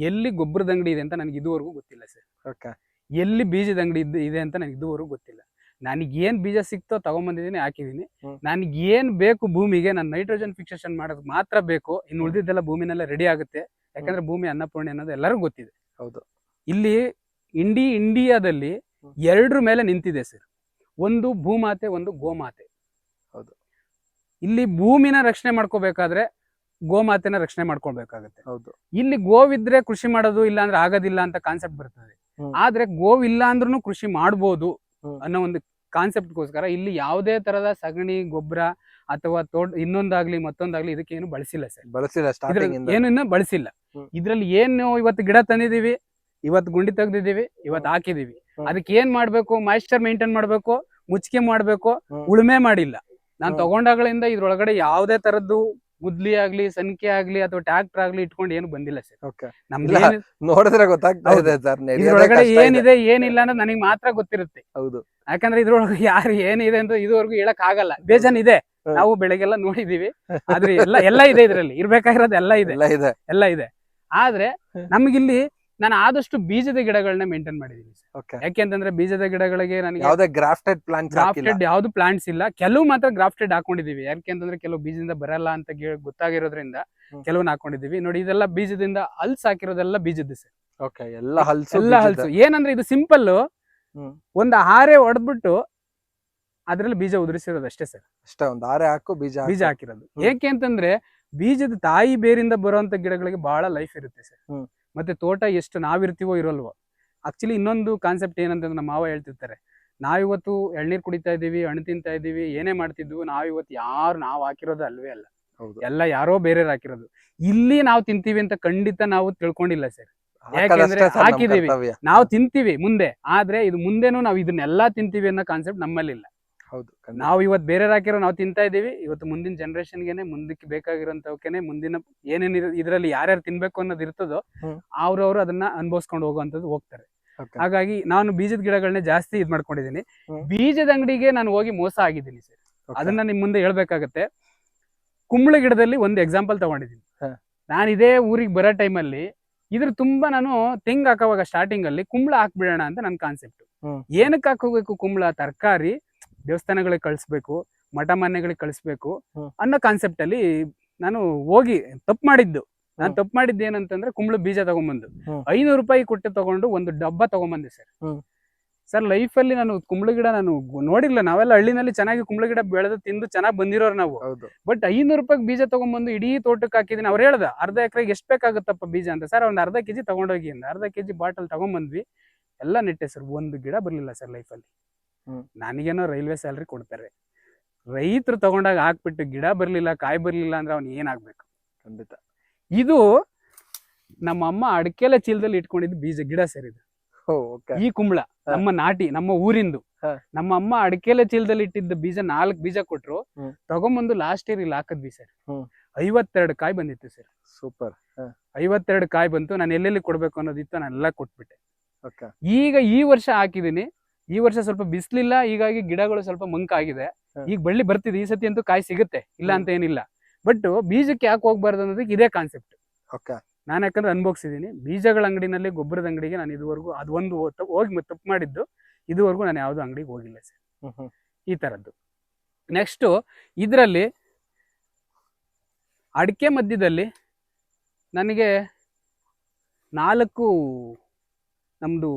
ಎಲ್ಲಿ ಗೊಬ್ಬರದ ಅಂಗಡಿ ಇದೆ ಅಂತ ನನಗೆ ಇದುವರೆಗೂ ಗೊತ್ತಿಲ್ಲ ಸರ್. Okay. ಎಲ್ಲಿ ಬೀಜದ ಅಂಗಡಿ ಇದ್ದು ಇದೆ ಅಂತ ನನಗೆ ಇದುವರೆಗೂ ಗೊತ್ತಿಲ್ಲ. ನನಗೆ ಏನು ಬೀಜ ಸಿಕ್ತೋ ತಗೊಂಬಂದಿದ್ದೀನಿ ಹಾಕಿದ್ದೀನಿ. ನನಗೆ ಏನು ಬೇಕು ಭೂಮಿಗೆ ನಾನು ನೈಟ್ರೋಜನ್ ಫಿಕ್ಸೇಷನ್ ಮಾಡೋದು ಮಾತ್ರ ಬೇಕು. ಇನ್ನು ಉಳಿದಿದ್ದೆಲ್ಲ ಭೂಮಿನೆಲ್ಲ ರೆಡಿ ಆಗುತ್ತೆ. ಯಾಕಂದ್ರೆ ಭೂಮಿ ಅನ್ನಪೂರ್ಣೆ ಅನ್ನೋದು ಎಲ್ಲರಿಗೂ ಗೊತ್ತಿದೆ. ಹೌದು. ಇಲ್ಲಿ ಇಂಡಿ ಇಂಡಿಯಾದಲ್ಲಿ ಎರಡರ ಮೇಲೆ ನಿಂತಿದೆ ಸರ್. ಒಂದು ಭೂಮಾತೆ ಒಂದು ಗೋಮಾತೆ. ಹೌದು. ಇಲ್ಲಿ ಭೂಮಿನ ರಕ್ಷಣೆ ಮಾಡ್ಕೋಬೇಕಾದ್ರೆ ಗೋಮಾತೆನ ರಕ್ಷಣೆ ಮಾಡ್ಕೊಳ್ಬೇಕಾಗತ್ತೆ. ಹೌದು. ಇಲ್ಲಿ ಗೋವಿದ್ರೆ ಕೃಷಿ ಮಾಡೋದು ಇಲ್ಲ ಅಂದ್ರೆ ಆಗೋದಿಲ್ಲ ಅಂತ ಕಾನ್ಸೆಪ್ಟ್ ಬರ್ತದೆ. ಆದ್ರೆ ಗೋವಿಲ್ಲ ಅಂದ್ರೂ ಕೃಷಿ ಮಾಡ್ಬೋದು. ಅನ್ನೋ ಒಂದು ಕಾನ್ಸೆಪ್ಟ್ಗೋಸ್ಕರ ಇಲ್ಲಿ ಯಾವುದೇ ತರದ ಸಗಣಿ ಗೊಬ್ಬರ ಅಥವಾ ತೋಟ ಇನ್ನೊಂದಾಗ್ಲಿ ಮತ್ತೊಂದಾಗ್ಲಿ ಇದಕ್ಕೆ ಏನು ಬಳಸಿಲ್ಲ ಸರ್ ಬಳಸಿಲ್ಲ ಸ್ಟಾರ್ಟಿಂಗ್ ಇಂದ ಏನು ಇನ್ನ ಬಳಸಿಲ್ಲ. ಇದ್ರಲ್ಲಿ ಏನು ಇವತ್ತು ಗಿಡ ತಂದಿದೀವಿ ಇವತ್ತು ಗುಂಡಿ ತೆಗ್ದಿದೀವಿ ಇವತ್ತು ಹಾಕಿದೀವಿ. ಅದಕ್ಕೆ ಏನ್ ಮಾಡ್ಬೇಕು ಮಾಯಿಶ್ಚರ್ ಮೇಂಟೈನ್ ಮಾಡ್ಬೇಕು ಮುಚ್ಕೆ ಮಾಡ್ಬೇಕು. ಉಳುಮೆ ಮಾಡಿಲ್ಲ ನಾನ್. ತಗೊಂಡಾಗಳಿಂದ ಇದ್ರೊಳಗಡೆ ಯಾವುದೇ ತರದ್ದು ಗುದ್ಲಿ ಆಗ್ಲಿ ಸನ್ಕೆ ಆಗ್ಲಿ ಅಥವಾ ಟ್ರಾಕ್ಟರ್ ಆಗ್ಲಿ ಇಟ್ಕೊಂಡು ಏನು ಬಂದಿಲ್ಲ ಸರ್. ಏನ್- ನೋಡಿದ್ರೆ ಗೊತ್ತಾಗ್ತಾ ಹೌದು. ಇದೆ ಸರ್ ಇದ್ರೊಳಗಡೆ ಏನಿದೆ ಏನಿಲ್ಲ ಅನ್ನೋದು ನನಗೆ ಮಾತ್ರ ಗೊತ್ತಿರುತ್ತೆ. ಹೌದು. ಯಾಕಂದ್ರೆ ಇದ್ರೊಳಗೆ ಯಾರು ಏನಿದೆ ಅಂತ ಇದುವರೆಗೂ ಹೇಳಕ್ ಆಗಲ್ಲ. ಬೇಜನ್ ಇದೆ. ಹ್ಮ್. ನಾವು ಬೆಳಗ್ಗೆಲ್ಲ ನೋಡಿದೀವಿ. ಆದ್ರೆ ಎಲ್ಲ ಎಲ್ಲ ಇದೆ ಇದ್ರಲ್ಲಿ. ಇರ್ಬೇಕಾಗಿರೋದು ಎಲ್ಲ ಇದೆ. ಎಲ್ಲ ಇದೆ. ಎಲ್ಲ ಇದೆ. ಆದ್ರೆ ನಮಗಿಲ್ಲಿ ನಾನು ಆದಷ್ಟು ಬೀಜದ ಗಿಡಗಳನ್ನ ಮೇಂಟೈನ್ ಮಾಡಿದೀನಿ ಯಾಕೆಂತಂದ್ರೆ ಬೀಜದ ಗಿಡಗಳಿಗೆ ನನಗೆ ಯಾವುದೇ ಗ್ರಾಫ್ಟೆಡ್ ಪ್ಲಾಂಟ್ ಗ್ರಾಫ್ಟೆಡ್ ಯಾವ್ದು ಪ್ಲಾಂಟ್ಸ್ ಇಲ್ಲ. ಕೆಲವು ಮಾತ್ರ ಗ್ರಾಫ್ಟೆಡ್ ಹಾಕೊಂಡಿದೀವಿ. ಯಾಕೆಂತಂದ್ರೆ ಕೆಲವು ಬೀಜದಿಂದ ಬರಲ್ಲ ಅಂತ ಗೊತ್ತಾಗಿರೋದ್ರಿಂದ. ಕೆಲವನ್ನ ಹಾಕೊಂಡಿದೀವಿ. ನೋಡಿ ಇದೆಲ್ಲ ಬೀಜದಿಂದ ಹಲ್ಸ್ ಹಾಕಿರೋದೆಲ್ಲ ಬೀಜದ ಸರ್. ಓಕೆ ಎಲ್ಲ ಹಲ್ಸು ಎಲ್ಲ. ಹಲ್ಸು. ಏನಂದ್ರೆ ಇದು ಸಿಂಪಲ್. ಒಂದು ಹಾರೆ ಹೊಡೆದ್ಬಿಟ್ಟು ಅದ್ರಲ್ಲಿ ಬೀಜ ಉದುರಿಸಿರೋದು ಅಷ್ಟೇ ಸರ್. ಅಷ್ಟೇ ಒಂದು ಹಾರೆ ಹಾಕು ಬೀಜ ಬೀಜ ಹಾಕಿರೋದು. ಏಕೆ ಅಂತಂದ್ರೆ ಬೀಜದ ತಾಯಿ ಬೇರಿಂದ ಬರುವಂತ ಗಿಡಗಳಿಗೆ ಬಹಳ ಲೈಫ್ ಇರುತ್ತೆ ಸರ್. ಮತ್ತೆ ತೋಟ ಎಷ್ಟು ನಾವಿರ್ತೀವೋ ಇರೋಲ್ವೋ. ಆಕ್ಚುಲಿ ಇನ್ನೊಂದು ಕಾನ್ಸೆಪ್ಟ್ ಏನಂತಂದ್ರೆ ನಮ್ಮ ಮಾವ ಹೇಳ್ತಿರ್ತಾರೆ. ನಾವಿವತ್ತು ಎಳ್ನೀರು ಕುಡಿತಾ ಇದ್ದೀವಿ ಹಣ್ಣು ತಿಂತಾ ಇದೀವಿ ಏನೇ ಮಾಡ್ತಿದ್ವು ನಾವಿವತ್ತು ಯಾರು ನಾವು ಹಾಕಿರೋದು ಅಲ್ವೇ ಅಲ್ಲ. ಎಲ್ಲ ಯಾರೋ ಬೇರೆ ಹಾಕಿರೋದು. ಇಲ್ಲಿ ನಾವು ತಿಂತೀವಿ ಅಂತ ಖಂಡಿತ ನಾವು ತಿಳ್ಕೊಂಡಿಲ್ಲ ಸರ್. ಯಾಕೆಂದ್ರೆ ಹಾಕಿದೀವಿ. ನಾವು ತಿಂತೀವಿ ಮುಂದೆ. ಆದ್ರೆ ಇದು ಮುಂದೆನೂ ನಾವು ಇದನ್ನೆಲ್ಲಾ ತಿಂತೀವಿ ಅನ್ನೋ ಕಾನ್ಸೆಪ್ಟ್ ನಮ್ಮಲ್ಲಿಲ್ಲ. ಹೌದು. ನಾವು ಇವತ್ತು ಬೇರೆ ಹಾಕಿರೋ ನಾವು ತಿಂತಾ ಇದೀವಿ ಇವತ್ತು ಮುಂದಿನ ಜನರೇಷನ್ಗೆನೆ ಮುಂದಕ್ಕೆ ಬೇಕಾಗಿರೋಂಥವಕ್ಕೆ ಮುಂದಿನ ಏನೇನ್ ಇದರಲ್ಲಿ ಯಾರ್ಯಾರು ತಿನ್ಬೇಕು ಅನ್ನೋದು ಇರ್ತದೋ. ಅವ್ರವ್ರು ಅದನ್ನ ಅನ್ಭವಿಸ್ಕೊಂಡು ಹೋಗುವಂಥದ್ದು ಹೋಗ್ತಾರೆ. ಹಾಗಾಗಿ ನಾನು ಬೀಜದ ಗಿಡಗಳನ್ನ ಜಾಸ್ತಿ ಇದ್ ಮಾಡ್ಕೊಂಡಿದ್ದೀನಿ. ಬೀಜದ ಅಂಗಡಿಗೆ ನಾನು ಹೋಗಿ ಮೋಸ ಆಗಿದ್ದೀನಿ ಸರ್. ಅದನ್ನ ನಿಮ್ ಮುಂದೆ ಹೇಳ್ಬೇಕಾಗತ್ತೆ. ಕುಂಬಳ ಗಿಡದಲ್ಲಿ ಒಂದು ಎಕ್ಸಾಂಪಲ್ ತಗೊಂಡಿದ್ದೀನಿ. ನಾನು ಇದೇ ಊರಿಗೆ ಬರೋ ಟೈಮಲ್ಲಿ ಇದ್ರ ತುಂಬಾ ನಾನು ತೆಂಗ್ ಹಾಕೋವಾಗ ಸ್ಟಾರ್ಟಿಂಗ್ ಅಲ್ಲಿ ಕುಂಬಳ ಹಾಕ್ಬಿಡೋಣ ಅಂತ ನನ್ನ ಕಾನ್ಸೆಪ್ಟ್. ಏನಕ್ಕೆ ಹಾಕೋಬೇಕು ಕುಂಬಳ? ತರಕಾರಿ ದೇವಸ್ಥಾನಗಳಿಗೆ ಕಳಿಸ್ಬೇಕು ಮಠ ಮನೆಗಳಿಗೆ ಕಳಿಸ್ಬೇಕು ಅನ್ನೋ ಕಾನ್ಸೆಪ್ಟ್ ಅಲ್ಲಿ ನಾನು ಹೋಗಿ ತಪ್ಪು ಮಾಡಿದ್ದು. ನಾನು. ತಪ್ಪು ಮಾಡಿದ್ದು ಏನಂತಂದ್ರೆ ಕುಂಬಳ ಬೀಜ ತಗೊಂಬಂದು. ಐನೂರು ರೂಪಾಯಿ ಕೊಟ್ಟು ತಗೊಂಡು ಒಂದು ಡಬ್ಬ ತಗೊಂಬಂದೆ ಸರ್. ಸರ್ ಲೈಫ್ ಅಲ್ಲಿ ನಾನು ಕುಂಬಳ ಗಿಡ ನಾನು ನೋಡಿಲ್ಲ. ನಾವೆಲ್ಲ ಹಳ್ಳಿನಲ್ಲಿ ಚೆನ್ನಾಗಿ ಕುಂಬಳ ಗಿಡ ಬೆಳೆದು ತಿಂದು ಚೆನ್ನಾಗಿ ಬಂದಿರೋರು ನಾವು. ಹೌದು. ಬಟ್ ಐನೂರು ರೂಪಾಯಿ ಬೀಜ ತಗೊಂಡ್ಬಂದು ಇಡೀ ತೋಟಕ್ಕೆ ಹಾಕಿದೀನಿ. ಅವ್ರು ಹೇಳ್ದ ಅರ್ಧ ಎಕರೆಗೆ ಎಷ್ಟು ಬೇಕಾಗುತ್ತಪ್ಪ ಬೀಜ ಅಂತ. ಸರ್ ಒಂದು ಅರ್ಧ ಕೆಜಿ ತಗೊಂಡೋಗಿ ಅಂದ. ಅರ್ಧ ಕೆಜಿ ಬಾಟಲ್ ತಗೊಂಡ್ಬಂದ್ವಿ ಎಲ್ಲ ನೆಟ್ಟೆ ಸರ್ ಒಂದು ಗಿಡ ಬರಲಿಲ್ಲ ಸರ್ ಲೈಫಲ್ಲಿ. ನನಗೇನೋ ರೈಲ್ವೆ ಸ್ಯಾಲ್ರಿ ಕೊಡ್ತಾರೆ. ರೈತರು ತಗೊಂಡಾಗ ಹಾಕ್ಬಿಟ್ಟು ಗಿಡ ಬರಲಿಲ್ಲ ಕಾಯಿ ಬರಲಿಲ್ಲ ಅಂದ್ರೆ ಅವ್ನು ಏನಾಗ್ಬೇಕು ಖಂಡಿತ. ಇದು ನಮ್ಮ ಅಮ್ಮ ಅಡಕೆಲೆ ಚೀಲದಲ್ಲಿ ಇಟ್ಕೊಂಡಿದ್ದು ಬೀಜ ಗಿಡ ಸರ್ ಓಕೆ. ಈ ಕುಂಬಳ ನಮ್ಮ ನಾಟಿ ನಮ್ಮ ಊರಿಂದು. ನಮ್ಮ ಅಮ್ಮ ಅಡಕೆಲೆ ಚೀಲದಲ್ಲಿ ಇಟ್ಟಿದ್ದ ಬೀಜ ನಾಲ್ಕು ಬೀಜ ಕೊಟ್ರು. ತಗೊಂಬಂದು ಲಾಸ್ಟ್ ಇಯರ್ ಇಲ್ಲಿ ಹಾಕದ್ವಿ ಸರ್. ಐವತ್ತೆರಡು ಕಾಯಿ ಬಂದಿತ್ತು ಸರ್. ಸೂಪರ್. ಐವತ್ತೆರಡು ಕಾಯಿ ಬಂತು ನಾನು ಎಲ್ಲೆಲ್ಲಿ ಕೊಡ್ಬೇಕು ಅನ್ನೋದಿತ್ತು ನಾನೆಲ್ಲ ಕೊಟ್ಬಿಟ್ಟೆ. ಈಗ ಈ ವರ್ಷ ಹಾಕಿದೀನಿ. ಈ ವರ್ಷ ಸ್ವಲ್ಪ ಬಿಸ್ಲಿಲ್ಲ ಹೀಗಾಗಿ ಗಿಡಗಳು ಸ್ವಲ್ಪ ಮಂಕಾಗಿದೆ. ಈಗ ಬಳ್ಳಿ ಬರ್ತಿದೆ ಈ ಸತಿ ಅಂತೂ ಕಾಯಿ ಸಿಗುತ್ತೆ ಇಲ್ಲ ಅಂತ ಏನಿಲ್ಲ. ಬಟ್ ಬೀಜಕ್ಕೆ ಯಾಕೆ ಹೋಗ್ಬಾರ್ದು ಅನ್ನೋದಕ್ಕೆ ಇದೇ ಕಾನ್ಸೆಪ್ಟ್ ಓಕೆ. ನಾನು ಯಾಕಂದ್ರೆ ಅನುಭವಿಸಿದ್ದೀನಿ ಬೀಜಗಳ ಅಂಗಡಿನಲ್ಲಿ ಗೊಬ್ಬರದ ಅಂಗಡಿಗೆ ನಾನು ಇದುವರೆಗೂ ಅದೊಂದು ಹೋಗಿ ತಪ್ಪು ಮಾಡಿದ್ದು. ಇದುವರೆಗೂ ನಾನು ಯಾವುದೋ ಅಂಗಡಿಗೆ ಹೋಗಿಲ್ಲ ಸರ್. ಈ ಥರದ್ದು ನೆಕ್ಸ್ಟು ಇದರಲ್ಲಿ ಅಡಿಕೆ ಮಧ್ಯದಲ್ಲಿ ನನಗೆ ನಾಲ್ಕು ನಮ್ಮದು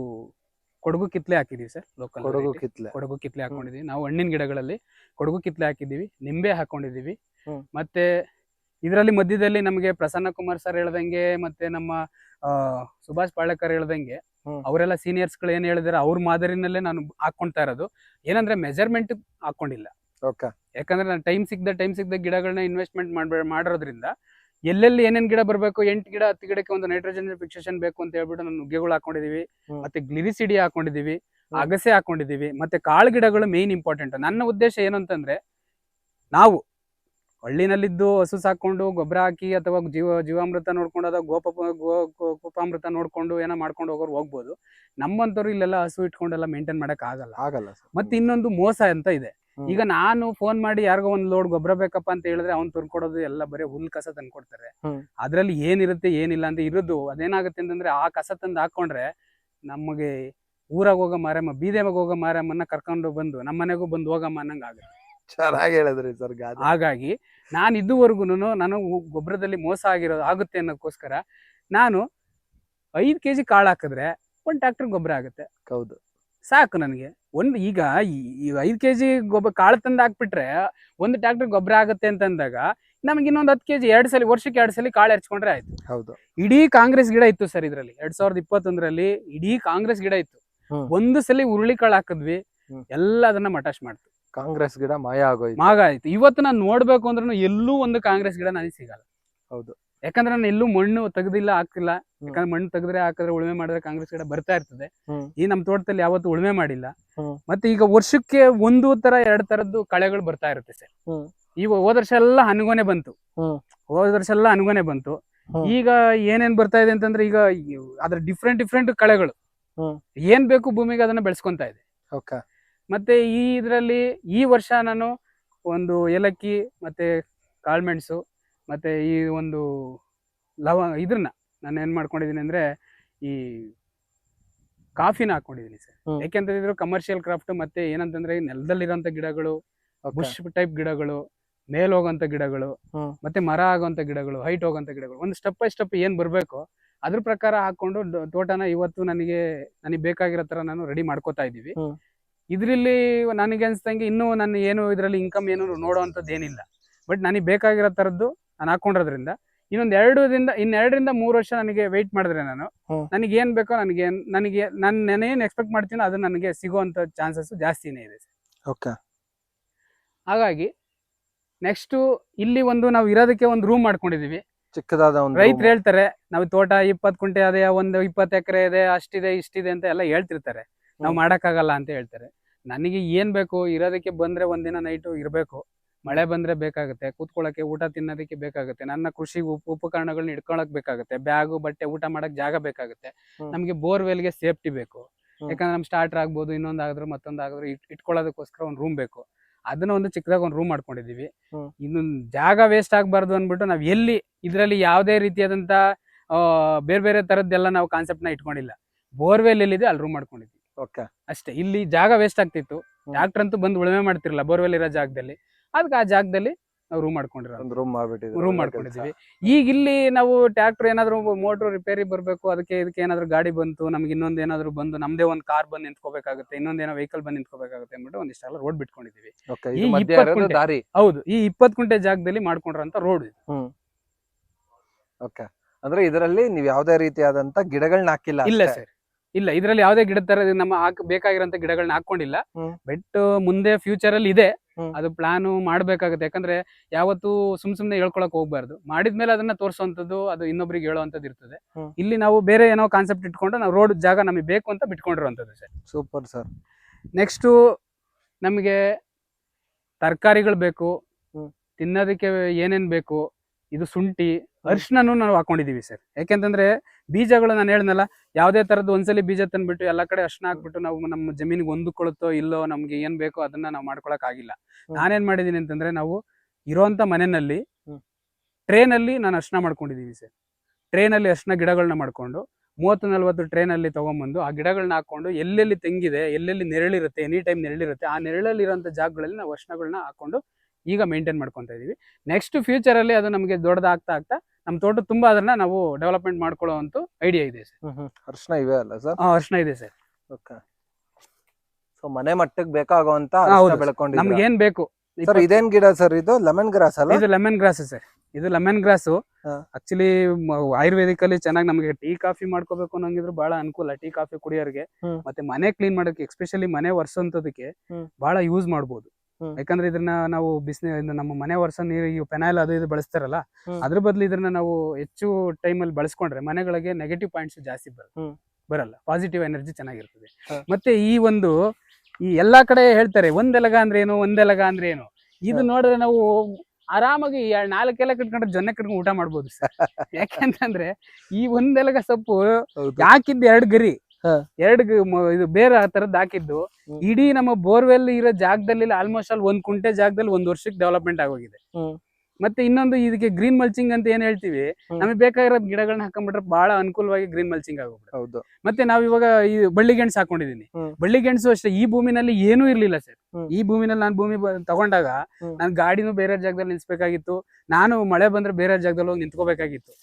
ಕೊಡಗು ಕಿತ್ಲೆ ಹಾಕಿದೀವಿ ಸರ್ ಲೋಕಲ್ ಕೊಡಗು ಕಿತ್ಲೆ. ಕೊಡಗು ಕಿತ್ಲೆ ಹಾಕೊಂಡಿದೀವಿ. ನಾವು ಹಣ್ಣಿನ ಗಿಡಗಳಲ್ಲಿ ಕೊಡಗು ಕಿತ್ಲೆ ಹಾಕಿದೀವಿ ನಿಂಬೆ ಹಾಕೊಂಡಿದೀವಿ. ಮತ್ತೆ ಇದರಲ್ಲಿ ಮಧ್ಯದಲ್ಲಿ ನಮಗೆ ಪ್ರಸನ್ನ ಕುಮಾರ್ ಸರ್ ಹೇಳ್ದಂಗೆ ಮತ್ತೆ ನಮ್ಮ ಸುಭಾಷ್ ಪಾಳೇಕರ್ ಹೇಳ್ದಂಗೆ ಅವರೆಲ್ಲ ಸೀನಿಯರ್ಸ್ ಸೀನಿಯರ್ಸ್ಗಳು ಏನ್ ಹೇಳಿದಾರೆ ಅವ್ರ ಮಾದರಿನಲ್ಲೇ ನಾನು ಹಾಕೊಂತಾ ಇರೋದು. ಏನಂದ್ರೆ ಮೆಜರ್ಮೆಂಟ್ ಹಾಕೊಂಡಿಲ್ಲ. ಯಾಕಂದ್ರೆ ನಾನು ಟೈಮ್ ಸಿಗ್ದ ಟೈಮ್ ಸಿಗ್ದ ಗಿಡಗಳನ್ನ ಇನ್ವೆಸ್ಟ್ಮೆಂಟ್ ಮಾಡ್ಬೇ ಮಾಡಿರೋದ್ರಿಂದ ಎಲ್ಲೆಲ್ಲಿ ಏನೇನ್ ಗಿಡ ಬರಬೇಕು ಎಂಟು ಗಿಡ ಹತ್ತು ಗಿಡಕ್ಕೆ ಒಂದು ನೈಟ್ರೋಜನ್ ಫಿಕ್ಸೇಷನ್ ಬೇಕು ಅಂತ ಹೇಳ್ಬಿಟ್ಟು ನಾನು ನುಗ್ಗೆಗಳು ಹಾಕೊಂಡಿದೀವಿ. ಮತ್ತೆ ಗ್ಲಿರಿಸಿಡಿ ಹಾಕೊಂಡಿದೀವಿ ಅಗಸೆ ಹಾಕೊಂಡಿದೀವಿ ಮತ್ತೆ ಕಾಳು ಗಿಡಗಳು ಮೇನ್ ಇಂಪಾರ್ಟೆಂಟ್ ನನ್ನ ಉದ್ದೇಶ ಏನು ಅಂತಂದ್ರೆ ನಾವು ಹಳ್ಳಿನಲ್ಲಿದ್ದು ಹಸು ಸಾಕೊಂಡು ಗೊಬ್ಬರ ಹಾಕಿ ಅಥವಾ ಜೀವ ಜೀವಾಮೃತ ನೋಡ್ಕೊಂಡು ಅಥವಾ ಗೋಪ ಗೋ ಗೋಪಾಮೃತ ನೋಡ್ಕೊಂಡು ಏನೋ ಮಾಡ್ಕೊಂಡು ಹೋಗೋರು ಹೋಗ್ಬೋದು. ನಮ್ಮಂತವ್ರು ಇಲ್ಲೆಲ್ಲ ಹಸು ಇಟ್ಕೊಂಡೆಲ್ಲ ಮೇಂಟೈನ್ ಮಾಡಕ್ ಆಗಲ್ಲ ಆಗಲ್ಲ ಮತ್ತೆ ಇನ್ನೊಂದು ಮೋಸ ಅಂತ ಇದೆ. ಈಗ ನಾನು ಫೋನ್ ಮಾಡಿ ಯಾರಿಗೋ ಒಂದು ಲೋಡ್ ಗೊಬ್ಬರ ಬೇಕಪ್ಪ ಅಂತ ಹೇಳಿದ್ರೆ ಅವ್ನು ತಂದ್ಕೊಡೋದು ಎಲ್ಲ ಬರೀ ಹುಲ್ ಕಸ ತಂದ್ಕೊಡ್ತಾರೆ. ಅದ್ರಲ್ಲಿ ಏನಿರುತ್ತೆ ಏನಿಲ್ಲ ಅಂತ ಇರೋದು. ಅದೇನಾಗುತ್ತೆ ಅಂತಂದ್ರೆ ಆ ಕಸ ತಂದು ಹಾಕೊಂಡ್ರೆ ನಮಗೆ ಊರಾಗ ಹೋಗೋ ಮಾರಮ್ಮ ಬೀದಿಯಾಗ ಹೋಗೋ ಮಾರಮ್ಮನ್ನ ಕರ್ಕೊಂಡು ಬಂದು ನಮ್ಮ ಮನೆಗೂ ಬಂದು ಹೋಗಮ್ಮ ಅನ್ನಂಗಾಗ ಆಗುತ್ತೆ. ಚೆನ್ನಾಗಿ ಹೇಳಿದ್ರಿ ಸರ್ ಹಾಗಾಗಿ ನಾನು ಇದುವರೆಗೂ ನಾನು ಗೊಬ್ಬರದಲ್ಲಿ ಮೋಸ ಆಗಿರೋದು ಆಗುತ್ತೆ ಅನ್ನೋದಕ್ಕೋಸ್ಕರ ನಾನು ಐದು ಕೆ ಜಿ ಕಾಳು ಹಾಕಿದ್ರೆ ಒಂದು ಟ್ಯಾಕ್ಟರ್ ಗೊಬ್ಬರ ಆಗುತ್ತೆ. ಹೌದು. ಸಾಕು ನನಗೆ. ಒಂದು ಈಗ ಈ- ಐದು ಕೆ ಜಿ ಗೊಬ್ಬರ ಕಾಳು ತಂದು ಹಾಕ್ಬಿಟ್ರೆ ಒಂದು ಟ್ರ್ಯಾಕ್ಟರ್ ಗೊಬ್ಬರ ಆಗುತ್ತೆ ಅಂತಂದಾಗ ನಮ್ಗೆ ಇನ್ನೊಂದು ಹತ್ತು ಕೆ ಜಿ ಎರಡು ಸಲ ವರ್ಷಕ್ಕೆ ಎರಡು ಸಲ ಕಾಳು ಹೆರ್ಚ್ಕೊಂಡ್ರೆ ಆಯ್ತು. ಹೌದು. ಇಡೀ ಕಾಂಗ್ರೆಸ್ ಗಿಡ ಇತ್ತು ಸರ್ ಇದರಲ್ಲಿ. ಎರಡ್ ಸಾವಿರದ ಇಪ್ಪತ್ತೊಂದರಲ್ಲಿ ಇಡೀ ಕಾಂಗ್ರೆಸ್ ಗಿಡ ಇತ್ತು. ಒಂದು ಸಲ ಉರುಳಿ ಕಾಳು ಹಾಕಿದ್ವಿ. ಎಲ್ಲ ಅದನ್ನ ಮಟಾಶ್ ಮಾಡ್ತು. ಕಾಂಗ್ರೆಸ್ ಗಿಡ ಮಾಯ ಆಗೋಯ್ತು. ಮಾಗ ಆಯ್ತು. ಇವತ್ತು ನಾನು ನೋಡ್ಬೇಕು ಅಂದ್ರೂ ಎಲ್ಲೂ ಒಂದು ಕಾಂಗ್ರೆಸ್ ಗಿಡ ನನಗೆ ಸಿಗಲ್ಲ. ಹೌದು. ಯಾಕಂದ್ರೆ ನಾನು ಎಲ್ಲೂ ಮಣ್ಣು ತೆಗೆದಿಲ್ಲ ಹಾಕಿಲ್ಲ. ಯಾಕಂದ್ರೆ ಮಣ್ಣು ತೆಗೆದ್ರೆ ಹಾಕಿದ್ರೆ ಉಳುಮೆ ಮಾಡಿದ್ರೆ ಕಾಂಗ್ರೆಸ್ ಕಡೆ ಬರ್ತಾ ಇರ್ತದೆ. ಈ ನಮ್ಮ ತೋಟದಲ್ಲಿ ಯಾವತ್ತು ಉಳುಮೆ ಮಾಡಿಲ್ಲ. ಮತ್ತೆ ಈಗ ವರ್ಷಕ್ಕೆ ಒಂದು ತರ ಎರಡು ತರದ್ದು ಕಳೆಗಳು ಬರ್ತಾ ಇರುತ್ತೆ ಸರ್. ಈಗ ಹೋದ ವರ್ಷ ಎಲ್ಲ ಅನುಗೋನೆ ಬಂತು. ಹೋದ ವರ್ಷ ಎಲ್ಲ ಅನುಗೋನೆ ಬಂತು. ಈಗ ಏನೇನ್ ಬರ್ತಾ ಇದೆ ಅಂತಂದ್ರೆ ಈಗ ಅದ್ರ ಡಿಫ್ರೆಂಟ್ ಡಿಫ್ರೆಂಟ್ ಕಳೆಗಳು. ಏನ್ ಬೇಕು ಭೂಮಿಗೆ ಅದನ್ನ ಬೆಳೆಸ್ಕೊಂತ ಇದೆ. ಓಕೆ. ಮತ್ತೆ ಈ ಇದರಲ್ಲಿ ಈ ವರ್ಷ ನಾನು ಒಂದು ಏಲಕ್ಕಿ ಮತ್ತೆ ಕಾಳ್ಮೆಣಸು ಮತ್ತೆ ಈ ಒಂದು ಲವ ಇದನ್ನ ನಾನು ಏನ್ ಮಾಡ್ಕೊಂಡಿದೀನಿ ಅಂದ್ರೆ ಈ ಕಾಫಿನ ಹಾಕೊಂಡಿದೀನಿ ಸರ್. ಯಾಕೆಂತಂದ್ರೆ ಕಮರ್ಷಿಯಲ್ ಕ್ರಾಫ್ಟ್ ಮತ್ತೆ ಏನಂತಂದ್ರೆ ನೆಲದಲ್ಲಿರೋಂಥ ಗಿಡಗಳು ಬುಷ್ ಟೈಪ್ ಗಿಡಗಳು ಮೇಲ್ ಹೋಗೋಂಥ ಗಿಡಗಳು. ಮತ್ತೆ ಮರ ಆಗೋಂಥ ಗಿಡಗಳು ಹೈಟ್ ಹೋಗೋಂಥ ಗಿಡಗಳು ಒಂದು ಸ್ಟೆಪ್ ಬೈ ಸ್ಟೆಪ್ ಏನ್ ಬರಬೇಕು ಅದ್ರ ಪ್ರಕಾರ ಹಾಕೊಂಡು ತೋಟನ ಇವತ್ತು ನನಗೆ ನನಗೆ ಬೇಕಾಗಿರೋ ತರ ನಾನು ರೆಡಿ ಮಾಡ್ಕೋತಾ ಇದ್ದೀವಿ. ಇದರಲ್ಲಿ ನನಗೆ ಅನ್ಸ್ದಂಗೆ ಇನ್ನೂ ನಾನು ಏನು ಇದರಲ್ಲಿ ಇನ್ಕಮ್ ಏನು ನೋಡುವಂಥದ್ದು ಏನಿಲ್ಲ ಬಟ್ ನನಗೆ ಬೇಕಾಗಿರೋ ಥರದ್ದು ನಾನು ಹಾಕೊಂಡಿರೋದ್ರಿಂದ. ಇನ್ನೊಂದು ಎರಡು ದಿನ ಇನ್ನೆರಡರಿಂದ ಮೂರು ವರ್ಷ ನನಗೆ ವೆಯ್ಟ್ ಮಾಡಿದ್ರೆ ನಾನು. ಹ್ಮ್. ನನಗೆ ಏನು ಬೇಕೋ ನನಗೆ ನನಗೆ ನಾನು ನಾನೇನು ಎಕ್ಸ್ಪೆಕ್ಟ್ ಮಾಡ್ತೀನೋ ಅದು ನನಗೆ ಸಿಗುವಂಥ ಚಾನ್ಸಸ್ ಜಾಸ್ತಿನೇ ಇದೆ ಓಕೆ ಹಾಗಾಗಿ ನೆಕ್ಸ್ಟು ಇಲ್ಲಿ ಒಂದು ನಾವು ಇರೋದಕ್ಕೆ ಒಂದು ರೂಮ್ ಮಾಡ್ಕೊಂಡಿದೀವಿ. ಚಿಕ್ಕದಾದ ಒಂದು ರೈತರು ಹೇಳ್ತಾರೆ ನಾವು ತೋಟ ಇಪ್ಪತ್ತು ಕುಂಟೆ ಅದೇ ಒಂದು ಇಪ್ಪತ್ತು ಎಕರೆ ಇದೆ ಅಷ್ಟಿದೆ ಇಷ್ಟಿದೆ ಅಂತ ಎಲ್ಲ ಹೇಳ್ತಿರ್ತಾರೆ. ನಾವು ಹ್ಮ್. ಮಾಡಕ್ಕಾಗಲ್ಲ ಅಂತ ಹೇಳ್ತಾರೆ. ನನಗೆ ಏನ್ ಬೇಕು ಇರೋದಕ್ಕೆ ಬಂದ್ರೆ ಒಂದಿನ ನೈಟು ಇರಬೇಕು. ಮಳೆ ಬಂದ್ರೆ ಬೇಕಾಗುತ್ತೆ ಕೂತ್ಕೊಳ್ಳೋಕೆ ಊಟ ತಿನ್ನೋದಕ್ಕೆ ಬೇಕಾಗುತ್ತೆ ನನ್ನ ಕೃಷಿ ಉಪ ಉಪಕರಣಗಳನ್ನ ಇಟ್ಕೊಳಕ್ ಬೇಕಾಗುತ್ತೆ ಬ್ಯಾಗು ಬಟ್ಟೆ ಊಟ ಮಾಡಕ್ ಜಾಗ ಬೇಕಾಗುತ್ತೆ. ನಮಗೆ ಬೋರ್ವೆಲ್ಗೆ ಸೇಫ್ಟಿ ಬೇಕು. ಯಾಕಂದ್ರೆ ನಮ್ ಸ್ಟಾರ್ಟರ್ ಆಗ್ಬೋದು ಇನ್ನೊಂದು ಆದ್ರೂ ಮತ್ತೊಂದು ಆಗಿದ್ರು ಇಟ್ ಇಟ್ಕೊಳ್ಳೋದಕ್ಕೋಸ್ಕರ ಒಂದು ರೂಮ್ ಬೇಕು. ಅದನ್ನ ಒಂದು ಚಿಕ್ಕದಾಗ ಒಂದು ರೂಮ್ ಮಾಡ್ಕೊಂಡಿದೀವಿ. ಇನ್ನೊಂದ್ ಜಾಗ ವೇಸ್ಟ್ ಆಗಬಾರ್ದು ಅಂದ್ಬಿಟ್ಟು ನಾವ್ ಎಲ್ಲಿ ಇದರಲ್ಲಿ ಯಾವುದೇ ರೀತಿಯಾದಂತ ಆ, ಬೇರೆ ಬೇರೆ ತರದ್ದೆಲ್ಲ ನಾವು ಕಾನ್ಸೆಪ್ಟ್ನ ಇಟ್ಕೊಂಡಿಲ್ಲ. ಬೋರ್ವೆಲ್ ಎಲ್ಲಿದೆ ಅಲ್ಲಿ ರೂಮ್ ಮಾಡ್ಕೊಂಡಿದ್ವಿ. ಓಕೆ. ಅಷ್ಟೇ. ಇಲ್ಲಿ ಜಾಗ ವೇಸ್ಟ್ ಆಗ್ತಿತ್ತು. ಡಾಕ್ಟರ್ ಅಂತೂ ಬಂದು ಉಳುಮೆ ಮಾಡ್ತಿರಲ್ಲ ಬೋರ್ವೆಲ್ ಇರೋ ಜಾಗದಲ್ಲಿ. ಅದಕ್ಕೆ ಆ ಜಾಗದಲ್ಲಿ ನಾವು ರೂಮ್ ಮಾಡ್ಕೊಂಡಿರೋ ರೂಮ್ ಮಾಡ್ಬಿಟ್ಟಿದ್ವಿ ರೂಮ್ ಮಾಡ್ಕೊಂಡಿದೀವಿ ಈಗ ಇಲ್ಲಿ ನಾವು ಟ್ರ್ಯಾಕ್ಟರ್ ಏನಾದ್ರು ಮೋಟ್ರ್ ರಿಪೇರಿ ಬರಬೇಕು ಅದಕ್ಕೆ ಇದಕ್ಕೆ ಏನಾದ್ರು ಗಾಡಿ ಬಂತು ನಮ್ಗೆ ಇನ್ನೊಂದು ಏನಾದ್ರು ಬಂದು ನಮ್ದೇ ಒಂದು ಕಾರ್ ಬಂದು ನಿಂತ್ಕೋಬೇಕಾಗುತ್ತೆ ಇನ್ನೊಂದು ಏನೋ ವೆಹಿಕಲ್ ಬಂದು ನಿಂತ್ಕೋಬೇಕಾಗುತ್ತೆ ಅಂದ್ಬಿಟ್ಟು ಒಂದಿಷ್ಟೆಲ್ಲ ರೋಡ್ ಬಿಟ್ಕೊಂಡಿದೀವಿ. ದಾರಿ. ಹೌದು ಈ ಇಪ್ಪತ್ತು ಕುಂಟೆ ಜಾಗದಲ್ಲಿ ಮಾಡ್ಕೊಂಡ್ರಂತ ರೋಡ್ ಇದು. ಓಕೆ ಅಂದ್ರೆ ಇದರಲ್ಲಿ ನೀವು ಯಾವುದೇ ರೀತಿಯಾದಂತ ಗಿಡಗಳನ್ನ ಹಾಕಿಲ್ಲ ಇಲ್ಲ ಸರ್. ಇಲ್ಲ ಇದರಲ್ಲಿ ಯಾವುದೇ ಗಿಡ ತರ ನಮ್ಮ ಹಾಕ್ ಬೇಕಾಗಿರೋಂಥ ಗಿಡಗಳನ್ನ ಹಾಕೊಂಡಿಲ್ಲ. ಬಟ್ ಮುಂದೆ ಫ್ಯೂಚರ್ ಅಲ್ಲಿ ಇದೆ. ಅದು ಪ್ಲಾನ್ ಮಾಡ್ಬೇಕಾಗುತ್ತೆ. ಯಾಕಂದ್ರೆ ಯಾವತ್ತು ಸುಮ್ ಸುಮ್ನೆ ಹೇಳ್ಕೊಳಕ್ ಹೋಗ್ಬಾರ್ದು. ಮಾಡಿದ್ಮೇಲೆ ಅದನ್ನ ತೋರಿಸುವಂತದ್ದು ಅದು ಇನ್ನೊಬ್ರಿಗೆ ಹೇಳುವಂತದ್ದು ಇರ್ತದೆ. ಇಲ್ಲಿ ನಾವು ಬೇರೆ ಏನೋ ಕಾನ್ಸೆಪ್ಟ್ ಇಟ್ಕೊಂಡು ನಾವು ರೋಡ್ ಜಾಗ ನಮಗೆ ಬೇಕು ಅಂತ ಬಿಟ್ಕೊಂಡಿರುವಂತದ್ದು ಸರ್. ಸೂಪರ್ ಸರ್ ನೆಕ್ಸ್ಟು ನಮಗೆ ತರಕಾರಿಗಳು ಬೇಕು. ತಿನ್ನೋದಕ್ಕೆ ಏನೇನ್ ಬೇಕು? ಇದು ಶುಂಠಿ. ಅರ್ಶನೂ ನಾವು ಹಾಕೊಂಡಿದೀವಿ ಸರ್. ಯಾಕೆಂತಂದ್ರೆ ಬೀಜಗಳು ನಾನು ಹೇಳ್ದಲ್ಲ ಯಾವುದೇ ತರದ್ದು ಒಂದ್ಸಲಿ ಬೀಜ ತಂದ್ಬಿಟ್ಟು ಎಲ್ಲ ಕಡೆ ಅರ್ಶಿನ ಹಾಕ್ಬಿಟ್ಟು ನಾವು ನಮ್ಮ ಜಮೀನಿಗೆ ಹೊಂದ್ಕೊಳ್ಳುತ್ತೋ ಇಲ್ಲೋ ನಮ್ಗೆ ಏನ್ ಬೇಕೋ ಅದನ್ನ ನಾವು ಮಾಡ್ಕೊಳಕ್ಕಾಗಿಲ್ಲ. ನಾನೇನ್ ಮಾಡಿದೀನಿ ಅಂತಂದ್ರೆ ನಾವು ಇರೋಂಥ ಮನೆಯಲ್ಲಿ. ಟ್ರೇನಲ್ಲಿ ನಾನು ಅರ್ಶಿನ ಮಾಡ್ಕೊಂಡಿದ್ದೀನಿ ಸರ್ ಟ್ರೇನಲ್ಲಿ ಅರ್ಶಿನ ಗಿಡಗಳನ್ನ ಮಾಡ್ಕೊಂಡು ಮೂವತ್ತು ನಲ್ವತ್ತು ಟ್ರೇನಲ್ಲಿ ತೊಗೊಂಬಂದು ಆ ಗಿಡಗಳನ್ನ ಹಾಕೊಂಡು ಎಲ್ಲೆಲ್ಲಿ ತೆಂಗಿದೆ ಎಲ್ಲೆಲ್ಲಿ ನೆರಳಿರುತ್ತೆ ಎನಿ ಟೈಮ್ ನೆರಳಿರುತ್ತೆ ಆ ನೆರಳಲ್ಲಿ ಇರೋಂಥ ಜಾಗಗಳಲ್ಲಿ ನಾವು ಅರ್ಶಿನಗಳನ್ನ ಹಾಕೊಂಡು ಈಗ ಮೇಂಟೈನ್ ಮಾಡ್ಕೊತಾ ಇದೀವಿ ನೆಕ್ಸ್ಟ್ ಫ್ಯೂಚರಲ್ಲಿ ಅದು ನಮಗೆ ದೊಡ್ಡದಾಗ್ತಾ ಆಗ್ತಾ ನಮ್ಮ ತೋಟ ತುಂಬಾ ಅದನ್ನ ನಾವು ಡೆವಲಪ್ಮೆಂಟ್ ಮಾಡ್ಕೊಳ್ಳೋ ಅಂತ ಐಡಿಯಾ ಇದೆ ಸರ್. ಅರ್ಶನ ಇವೆ ಅಲ್ಲ ಸರ್? ಅರ್ಶಿನ ಇದೆ ಸರ್. ಓಕೆ. ಸೊ ಮನೆ ಮಟ್ಟಕ್ಕೆ ಬೇಕಾಗುವಂತ ಬೆಳ್ಕೊಂಡು. ಬೆಳ್ಕೊಂಡಿದ್ದೀರಾ? ನಮ್ಗೆ ಏನ್ ಬೇಕು? ಸರ್ ಇದೇನ್ ಗಿಡ ಸರ್ ಇದು? ಲೆಮನ್ ಗ್ರಾಸ್ ಅಲ್ಲ? ಇದು ಲೆಮನ್ ಗ್ರಾಸ್ ಸರ್. ಇದು ಲೆಮನ್ ಗ್ರಾಸ್ ಹಾ. ಆಕ್ಚುಲಿ ಆಯುರ್ವೇದಿಕ್ ಅಲ್ಲಿ ಚೆನ್ನಾಗಿ ನಮಗೆ ಟೀ ಕಾಫಿ ಮಾಡ್ಕೋಬೇಕು ಅನ್ನಂಗಿದ್ರು ಬಹಳ ಅನುಕೂಲ ಟೀ ಕಾಫಿ ಕುಡಿಯೋರಿಗೆ. ಹ್ಮ್. ಮತ್ತೆ ಮನೆ ಕ್ಲೀನ್ ಮಾಡೋಕೆ ಎಸ್ಪೆಷಲಿ ಮನೆ ಒರೆಸೋಂಥದಕ್ಕೆ ಹ್ಮ್. ಬಹಳ ಯೂಸ್ ಮಾಡ್ಬೋದು. ಹ್ಮ್. ಯಾಕಂದ್ರೆ ಇದನ್ನ ನಾವು ಬಿಸಿನ ನಮ್ಮ ಮನೆ ವರ್ಷ ನೀರು ಪೆನಾಯಿಲ್ ಅದು ಇದು ಬಳಸ್ತಾರಲ್ಲ. ಅದ್ರ ಬದಲು ಇದನ್ನ ನಾವು ಹೆಚ್ಚು ಟೈಮ್ ಅಲ್ಲಿ ಬಳಸ್ಕೊಂಡ್ರೆ ಮನೆಗಳಿಗೆ ನೆಗೆಟಿವ್ ಪಾಯಿಂಟ್ಸ್ ಜಾಸ್ತಿ ಬರಲ್ಲ ಬರಲ್ಲ ಪಾಸಿಟಿವ್ ಎನರ್ಜಿ ಚೆನ್ನಾಗಿರ್ತದೆ. ಮತ್ತೆ ಈ ಒಂದು ಈ ಎಲ್ಲಾ ಕಡೆ ಹೇಳ್ತಾರೆ ಒಂದೆಲಗ ಅಂದ್ರೆ ಏನು ಒಂದೆಲಗ ಅಂದ್ರೆ ಏನು ಇದು. ನೋಡಿದ್ರೆ ನಾವು ಆರಾಮಾಗಿ ನಾಲ್ಕೆಲ್ಲ ಕಟ್ಕೊಂಡ್ರೆ ಜೊನ್ನೆ ಕಟ್ಕೊಂಡು ಊಟ ಮಾಡ್ಬೋದು ಸರ್ ಯಾಕೆಂತಂದ್ರೆ ಈ ಒಂದೆಲಗ ಸೊಪ್ಪು ಯಾಕಿದ್ದು ಎರಡು ಗರಿ. ಎರಡು ಇದು ಬೇರೆ ಆ ತರದ್ ಹಾಕಿದ್ದು. ಇಡೀ ನಮ್ಮ ಬೋರ್ವೆಲ್ ಇರೋ ಜಾಗದಲ್ಲಿ ಆಲ್ಮೋಸ್ಟ್ ಅಲ್ಲಿ ಒಂದ್ ಕುಂಟೆ ಜಾಗದಲ್ಲಿ ಒಂದ್ ವರ್ಷಕ್ಕೆ ಡೆವಲಪ್ಮೆಂಟ್ ಆಗೋಗಿದೆ. ಮತ್ತೆ ಇನ್ನೊಂದು ಇದಕ್ಕೆ ಗ್ರೀನ್ ಮಲ್ಚಿಂಗ್ ಅಂತ ಏನ್ ಹೇಳ್ತೀವಿ. ನಮಗೆ ಬೇಕಾಗಿರೋ ಗಿಡಗಳನ್ನ ಹಾಕೊಂಡ್ಬಿಟ್ರೆ ಬಹಳ ಅನುಕೂಲವಾಗಿ ಗ್ರೀನ್ ಮಲ್ಚಿಂಗ್ ಆಗೋಗ್ಬಿಡುತ್ತೆ. ಹೌದು. ಮತ್ತೆ ನಾವ್ ಇವಾಗ ಈ ಬಳ್ಳಿ ಗೆಣಸು ಹಾಕೊಂಡಿದೀನಿ. ಬಳ್ಳಿ ಗೆಣಸು ಅಷ್ಟೇ ಈ ಭೂಮಿನಲ್ಲಿ ಏನು ಇರ್ಲಿಲ್ಲ ಸರ್. ಈ ಭೂಮಿನಲ್ಲಿ ನಾನು ಭೂಮಿ ತಗೊಂಡಾಗ. ನಾನು ಗಾಡಿನೂ ಬೇರೆ ಜಾಗದಲ್ಲಿ ನಿಲ್ಸ್ಬೇಕಾಗಿತ್ತು ನಾನು ಮಳೆ ಬಂದ್ರೆ ಬೇರೆ ಜಾಗದಲ್ಲಿ ಹೋಗಿ ನಿಂತ್ಕೋಬೇಕಾಗಿತ್ತು.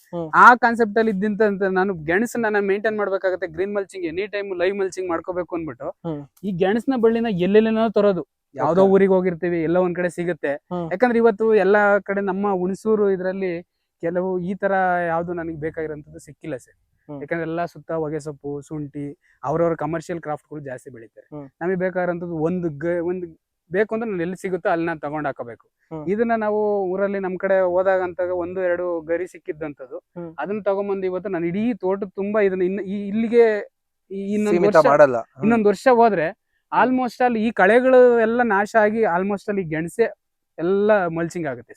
ಆ ಕಾನ್ಸೆಪ್ಟ್ ಅಲ್ಲಿ ಇದ್ದಿಂತ ನಾನು ಗೆಣಸನ್ನ ನಾನು ಮೇಂಟೈನ್ ಮಾಡ್ಬೇಕಾಗತ್ತೆ green mulching any time live mulching ಮಾಡ್ಕೋಬೇಕು ಅನ್ಬಿಟ್ಟು ಈ ಗೆಣಸಿನ ಬಳ್ಳಿನ ಎಲ್ಲೆಲ್ಲೇನೋ ತರೋದು. ಯಾವ್ದೋ. ಊರಿಗೆ ಹೋಗಿರ್ತೀವಿ ಎಲ್ಲೋ ಒಂದ್ ಕಡೆ ಸಿಗುತ್ತೆ. ಯಾಕಂದ್ರೆ ಇವತ್ತು ಎಲ್ಲಾ ಕಡೆ ನಮ್ಮ ಹುಣಸೂರು ಇದ್ರಲ್ಲಿ ಕೆಲವು ಈ ತರ ಯಾವ್ದು ನನಗೆ ಬೇಕಾಗಿರೋಂಥದ್ದು ಸಿಕ್ಕಿಲ್ಲ ಸರ್ ಯಾಕಂದ್ರೆ ಎಲ್ಲಾ ಸುತ್ತ ಹೊಗೆ ಸೊಪ್ಪು ಶುಂಠಿ ಅವ್ರವ್ರ ಕಮರ್ಷಿಯಲ್ ಕ್ರಾಫ್ಟ್ಗಳು ಜಾಸ್ತಿ ಬೆಳಿತಾರೆ. ನಮಗೆ ಬೇಕಾಗಿರೋಂಥದ್ದು ಒಂದು ಗ ಒಂದು ಬೇಕು ಅಂದ್ರೆ ನಾನು ಎಲ್ಲಿ ಸಿಗುತ್ತೋ ಅಲ್ಲಿ ನಾನು ತಗೊಂಡ್ ಹಾಕೋಬೇಕು ಇದನ್ನ ನಾವು ಊರಲ್ಲಿ ನಮ್ ಕಡೆ ಹೋದಾಗ ಅಂತ ಒಂದು ಎರಡು ಗರಿ ಸಿಕ್ಕಿದ್ದಂಥದ್ದು. ಅದನ್ನ ತಗೊಂಬಂದು ಇವತ್ತು ನಾನು ಇಡೀ ತೋಟ ತುಂಬಾ ಇದನ್ನ ಇನ್ನು ಇಲ್ಲಿಗೆ. ಇನ್ನೊಂದು ವರ್ಷ ಹೋದ್ರೆ ಆಲ್ಮೋಸ್ಟ್ ಅಲ್ಲಿ ಈ ಕಳೆಗಳು ಎಲ್ಲ ನಾಶ ಆಗಿ ಆಲ್ಮೋಸ್ಟ್ ಅಲ್ಲಿ ಗೆಣಸೆ ಎಲ್ಲ ಮಲ್ಚಿಂಗ್ ಆಗುತ್ತೆ.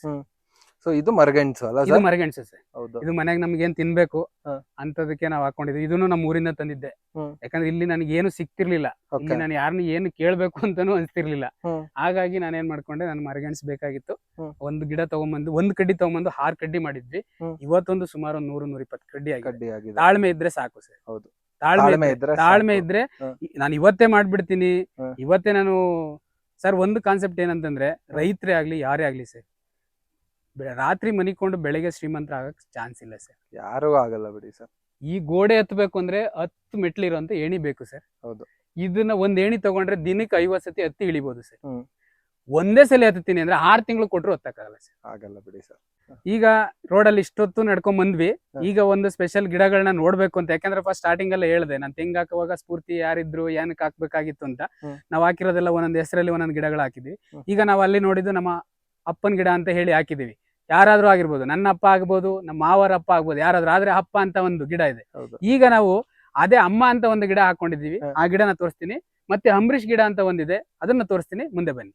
ಸೊ ಇದು ಮರಗೆಣಸು ಅಲ್ಲ ಇದು ಸರ್ ಮರಗೆಣಸು ಸರ್ ಹೌದು ಇದು ಮನೆಗೆ ನಮ್ಗೆ ಏನ್ ತಿನ್ಬೇಕು ಹಾ. ಅಂತದಕ್ಕೆ ನಾವು ಹಾಕೊಂಡಿದ್ವಿ ಇದನ್ನು ನಮ್ಮ ಊರಿಂದ ತಂದಿದ್ದೆ ಹ್ಮ್. ಯಾಕಂದ್ರೆ ಇಲ್ಲಿ ನನಗೆ ಏನು ಸಿಕ್ತಿರ್ಲಿಲ್ಲ ಓಕೆ ಇಲ್ಲಿ ನಾನು ಯಾರನ್ನ ಏನು ಕೇಳ್ಬೇಕು ಅಂತಾನು ಅನ್ಸ್ತಿರ್ಲಿಲ್ಲ ಹ್ಮ್. ಹಾಗಾಗಿ ನಾನು ಏನ್ ಮಾಡ್ಕೊಂಡೆ ನಾನು ಮರಗೆಣಸು ಬೇಕಾಗಿತ್ತು ಹ್ಮ್. ಒಂದು ಗಿಡ ತಗೊಂಬಂದು ಒಂದ್ ಕಡ್ಡಿ ತಗೊಂಬಂದು ಆರ್ ಕಡ್ಡಿ ಮಾಡಿದ್ವಿ ಹ್ಮ್. ಇವತ್ತೊಂದು ಸುಮಾರು ಒಂದು ನೂರು ನೂರ ಇಪ್ಪತ್ತು ಕಡ್ಡಿ ಆಗಿದೆ ಕಡ್ಡಿ ಆಗಿದೆ ತಾಳ್ಮೆ ಇದ್ರೆ ಸಾಕು ಸರ್ ಹೌದು. ತಾಳ್ಮೆ ತಾಳ್ಮೆ ಇದ್ರೆ ಇದ್ರೆ ತಾಳ್ಮೆ ಇದ್ರೆ ನಾನು ಇವತ್ತೇ ಮಾಡ್ಬಿಡ್ತೀನಿ. ಇವತ್ತೇ ನಾನು ಸರ್ ಒಂದು ಕಾನ್ಸೆಪ್ಟ್ ಏನಂತಂದ್ರೆ ರೈತರೇ ಆಗ್ಲಿ ಯಾರೇ ಆಗ್ಲಿ ಸರ್ ರಾತ್ರಿ ಮನಿಕೊಂಡು ಬೆಳಗ್ಗೆ ಶ್ರೀಮಂತರ ಆಗಕ್ ಚಾನ್ಸ್ ಇಲ್ಲ ಸರ್. ಯಾರು ಆಗಲ್ಲ ಬಿಡಿ ಸರ್. ಈ ಗೋಡೆ ಹತ್ಬೇಕು ಅಂದ್ರೆ ಹತ್ತು ಮೆಟ್ಲಿರುವಂತ ಏಣಿ ಬೇಕು ಸರ್. ಹೌದು. ಇದನ್ನ ಒಂದ್ ಏಣಿ ತಗೊಂಡ್ರೆ ದಿನಕ್ಕೆ ಐವತ್ ಸತಿ ಹತ್ತಿ ಇಳಿಬಹುದು ಸರ್. ಒಂದೇ ಸಲ ಹತ್ತೀನಿ ಅಂದ್ರೆ ಆರ್ ತಿಂಗಳು ಕೊಟ್ಟರು ಹತ್ತಕ್ಕಾಗಲ್ಲ ಸರ್. ಆಗಲ್ಲ ಬಿಡಿ ಸರ್. ಈಗ ರೋಡಲ್ಲಿ ಇಷ್ಟೊತ್ತು ನಡ್ಕೊಂಡ್ ಬಂದ್ವಿ. ಈಗ ಒಂದು ಸ್ಪೆಷಲ್ ಗಿಡಗಳನ್ನ ನೋಡ್ಬೇಕು ಅಂತ. ಯಾಕಂದ್ರೆ ಫಸ್ಟ್ ಸ್ಟಾರ್ಟಿಂಗ್ ಅಲ್ಲೇ ಹೇಳ್ದೆ ನಾನು ತೆಂಗ್ ಹಾಕುವಾಗ ಸ್ಫೂರ್ತಿ ಯಾರಿದ್ರು ಏನಕ್ಕೆ ಹಾಕ್ಬೇಕಾಗಿತ್ತು ಅಂತ. ನಾವು ಹಾಕಿರೋದೆಲ್ಲ ಒಂದೊಂದು ಹೆಸರಲ್ಲಿ ಒಂದೊಂದ್ ಗಿಡಗಳು ಹಾಕಿದ್ವಿ. ಈಗ ನಾವ್ ಅಲ್ಲಿ ನೋಡಿದ್ದು ನಮ್ಮ ಅಪ್ಪನ ಗಿಡ ಅಂತ ಹೇಳಿ ಹಾಕಿದೀವಿ ಯಾರಾದ್ರೂ ಆಗಿರ್ಬೋದು ನನ್ನ ಅಪ್ಪ ಆಗ್ಬೋದು ನಮ್ಮ ಮಾವರ ಅಪ್ಪ ಆಗ್ಬೋದು ಯಾರಾದ್ರೂ ಆದ್ರೆ ಅಪ್ಪ ಅಂತ ಒಂದು ಗಿಡ ಇದೆ. ಈಗ ನಾವು ಅದೇ ಅಮ್ಮ ಅಂತ ಒಂದು ಗಿಡ ಹಾಕೊಂಡಿದೀವಿ ಆ ಗಿಡನ ತೋರಿಸ್ತೀನಿ ಮತ್ತೆ ಅಂಬರೀಷ್ ಗಿಡ ಅಂತ ಒಂದಿದೆ ಅದನ್ನ ತೋರಿಸ್ತೀನಿ ಮುಂದೆ ಬನ್ನಿ.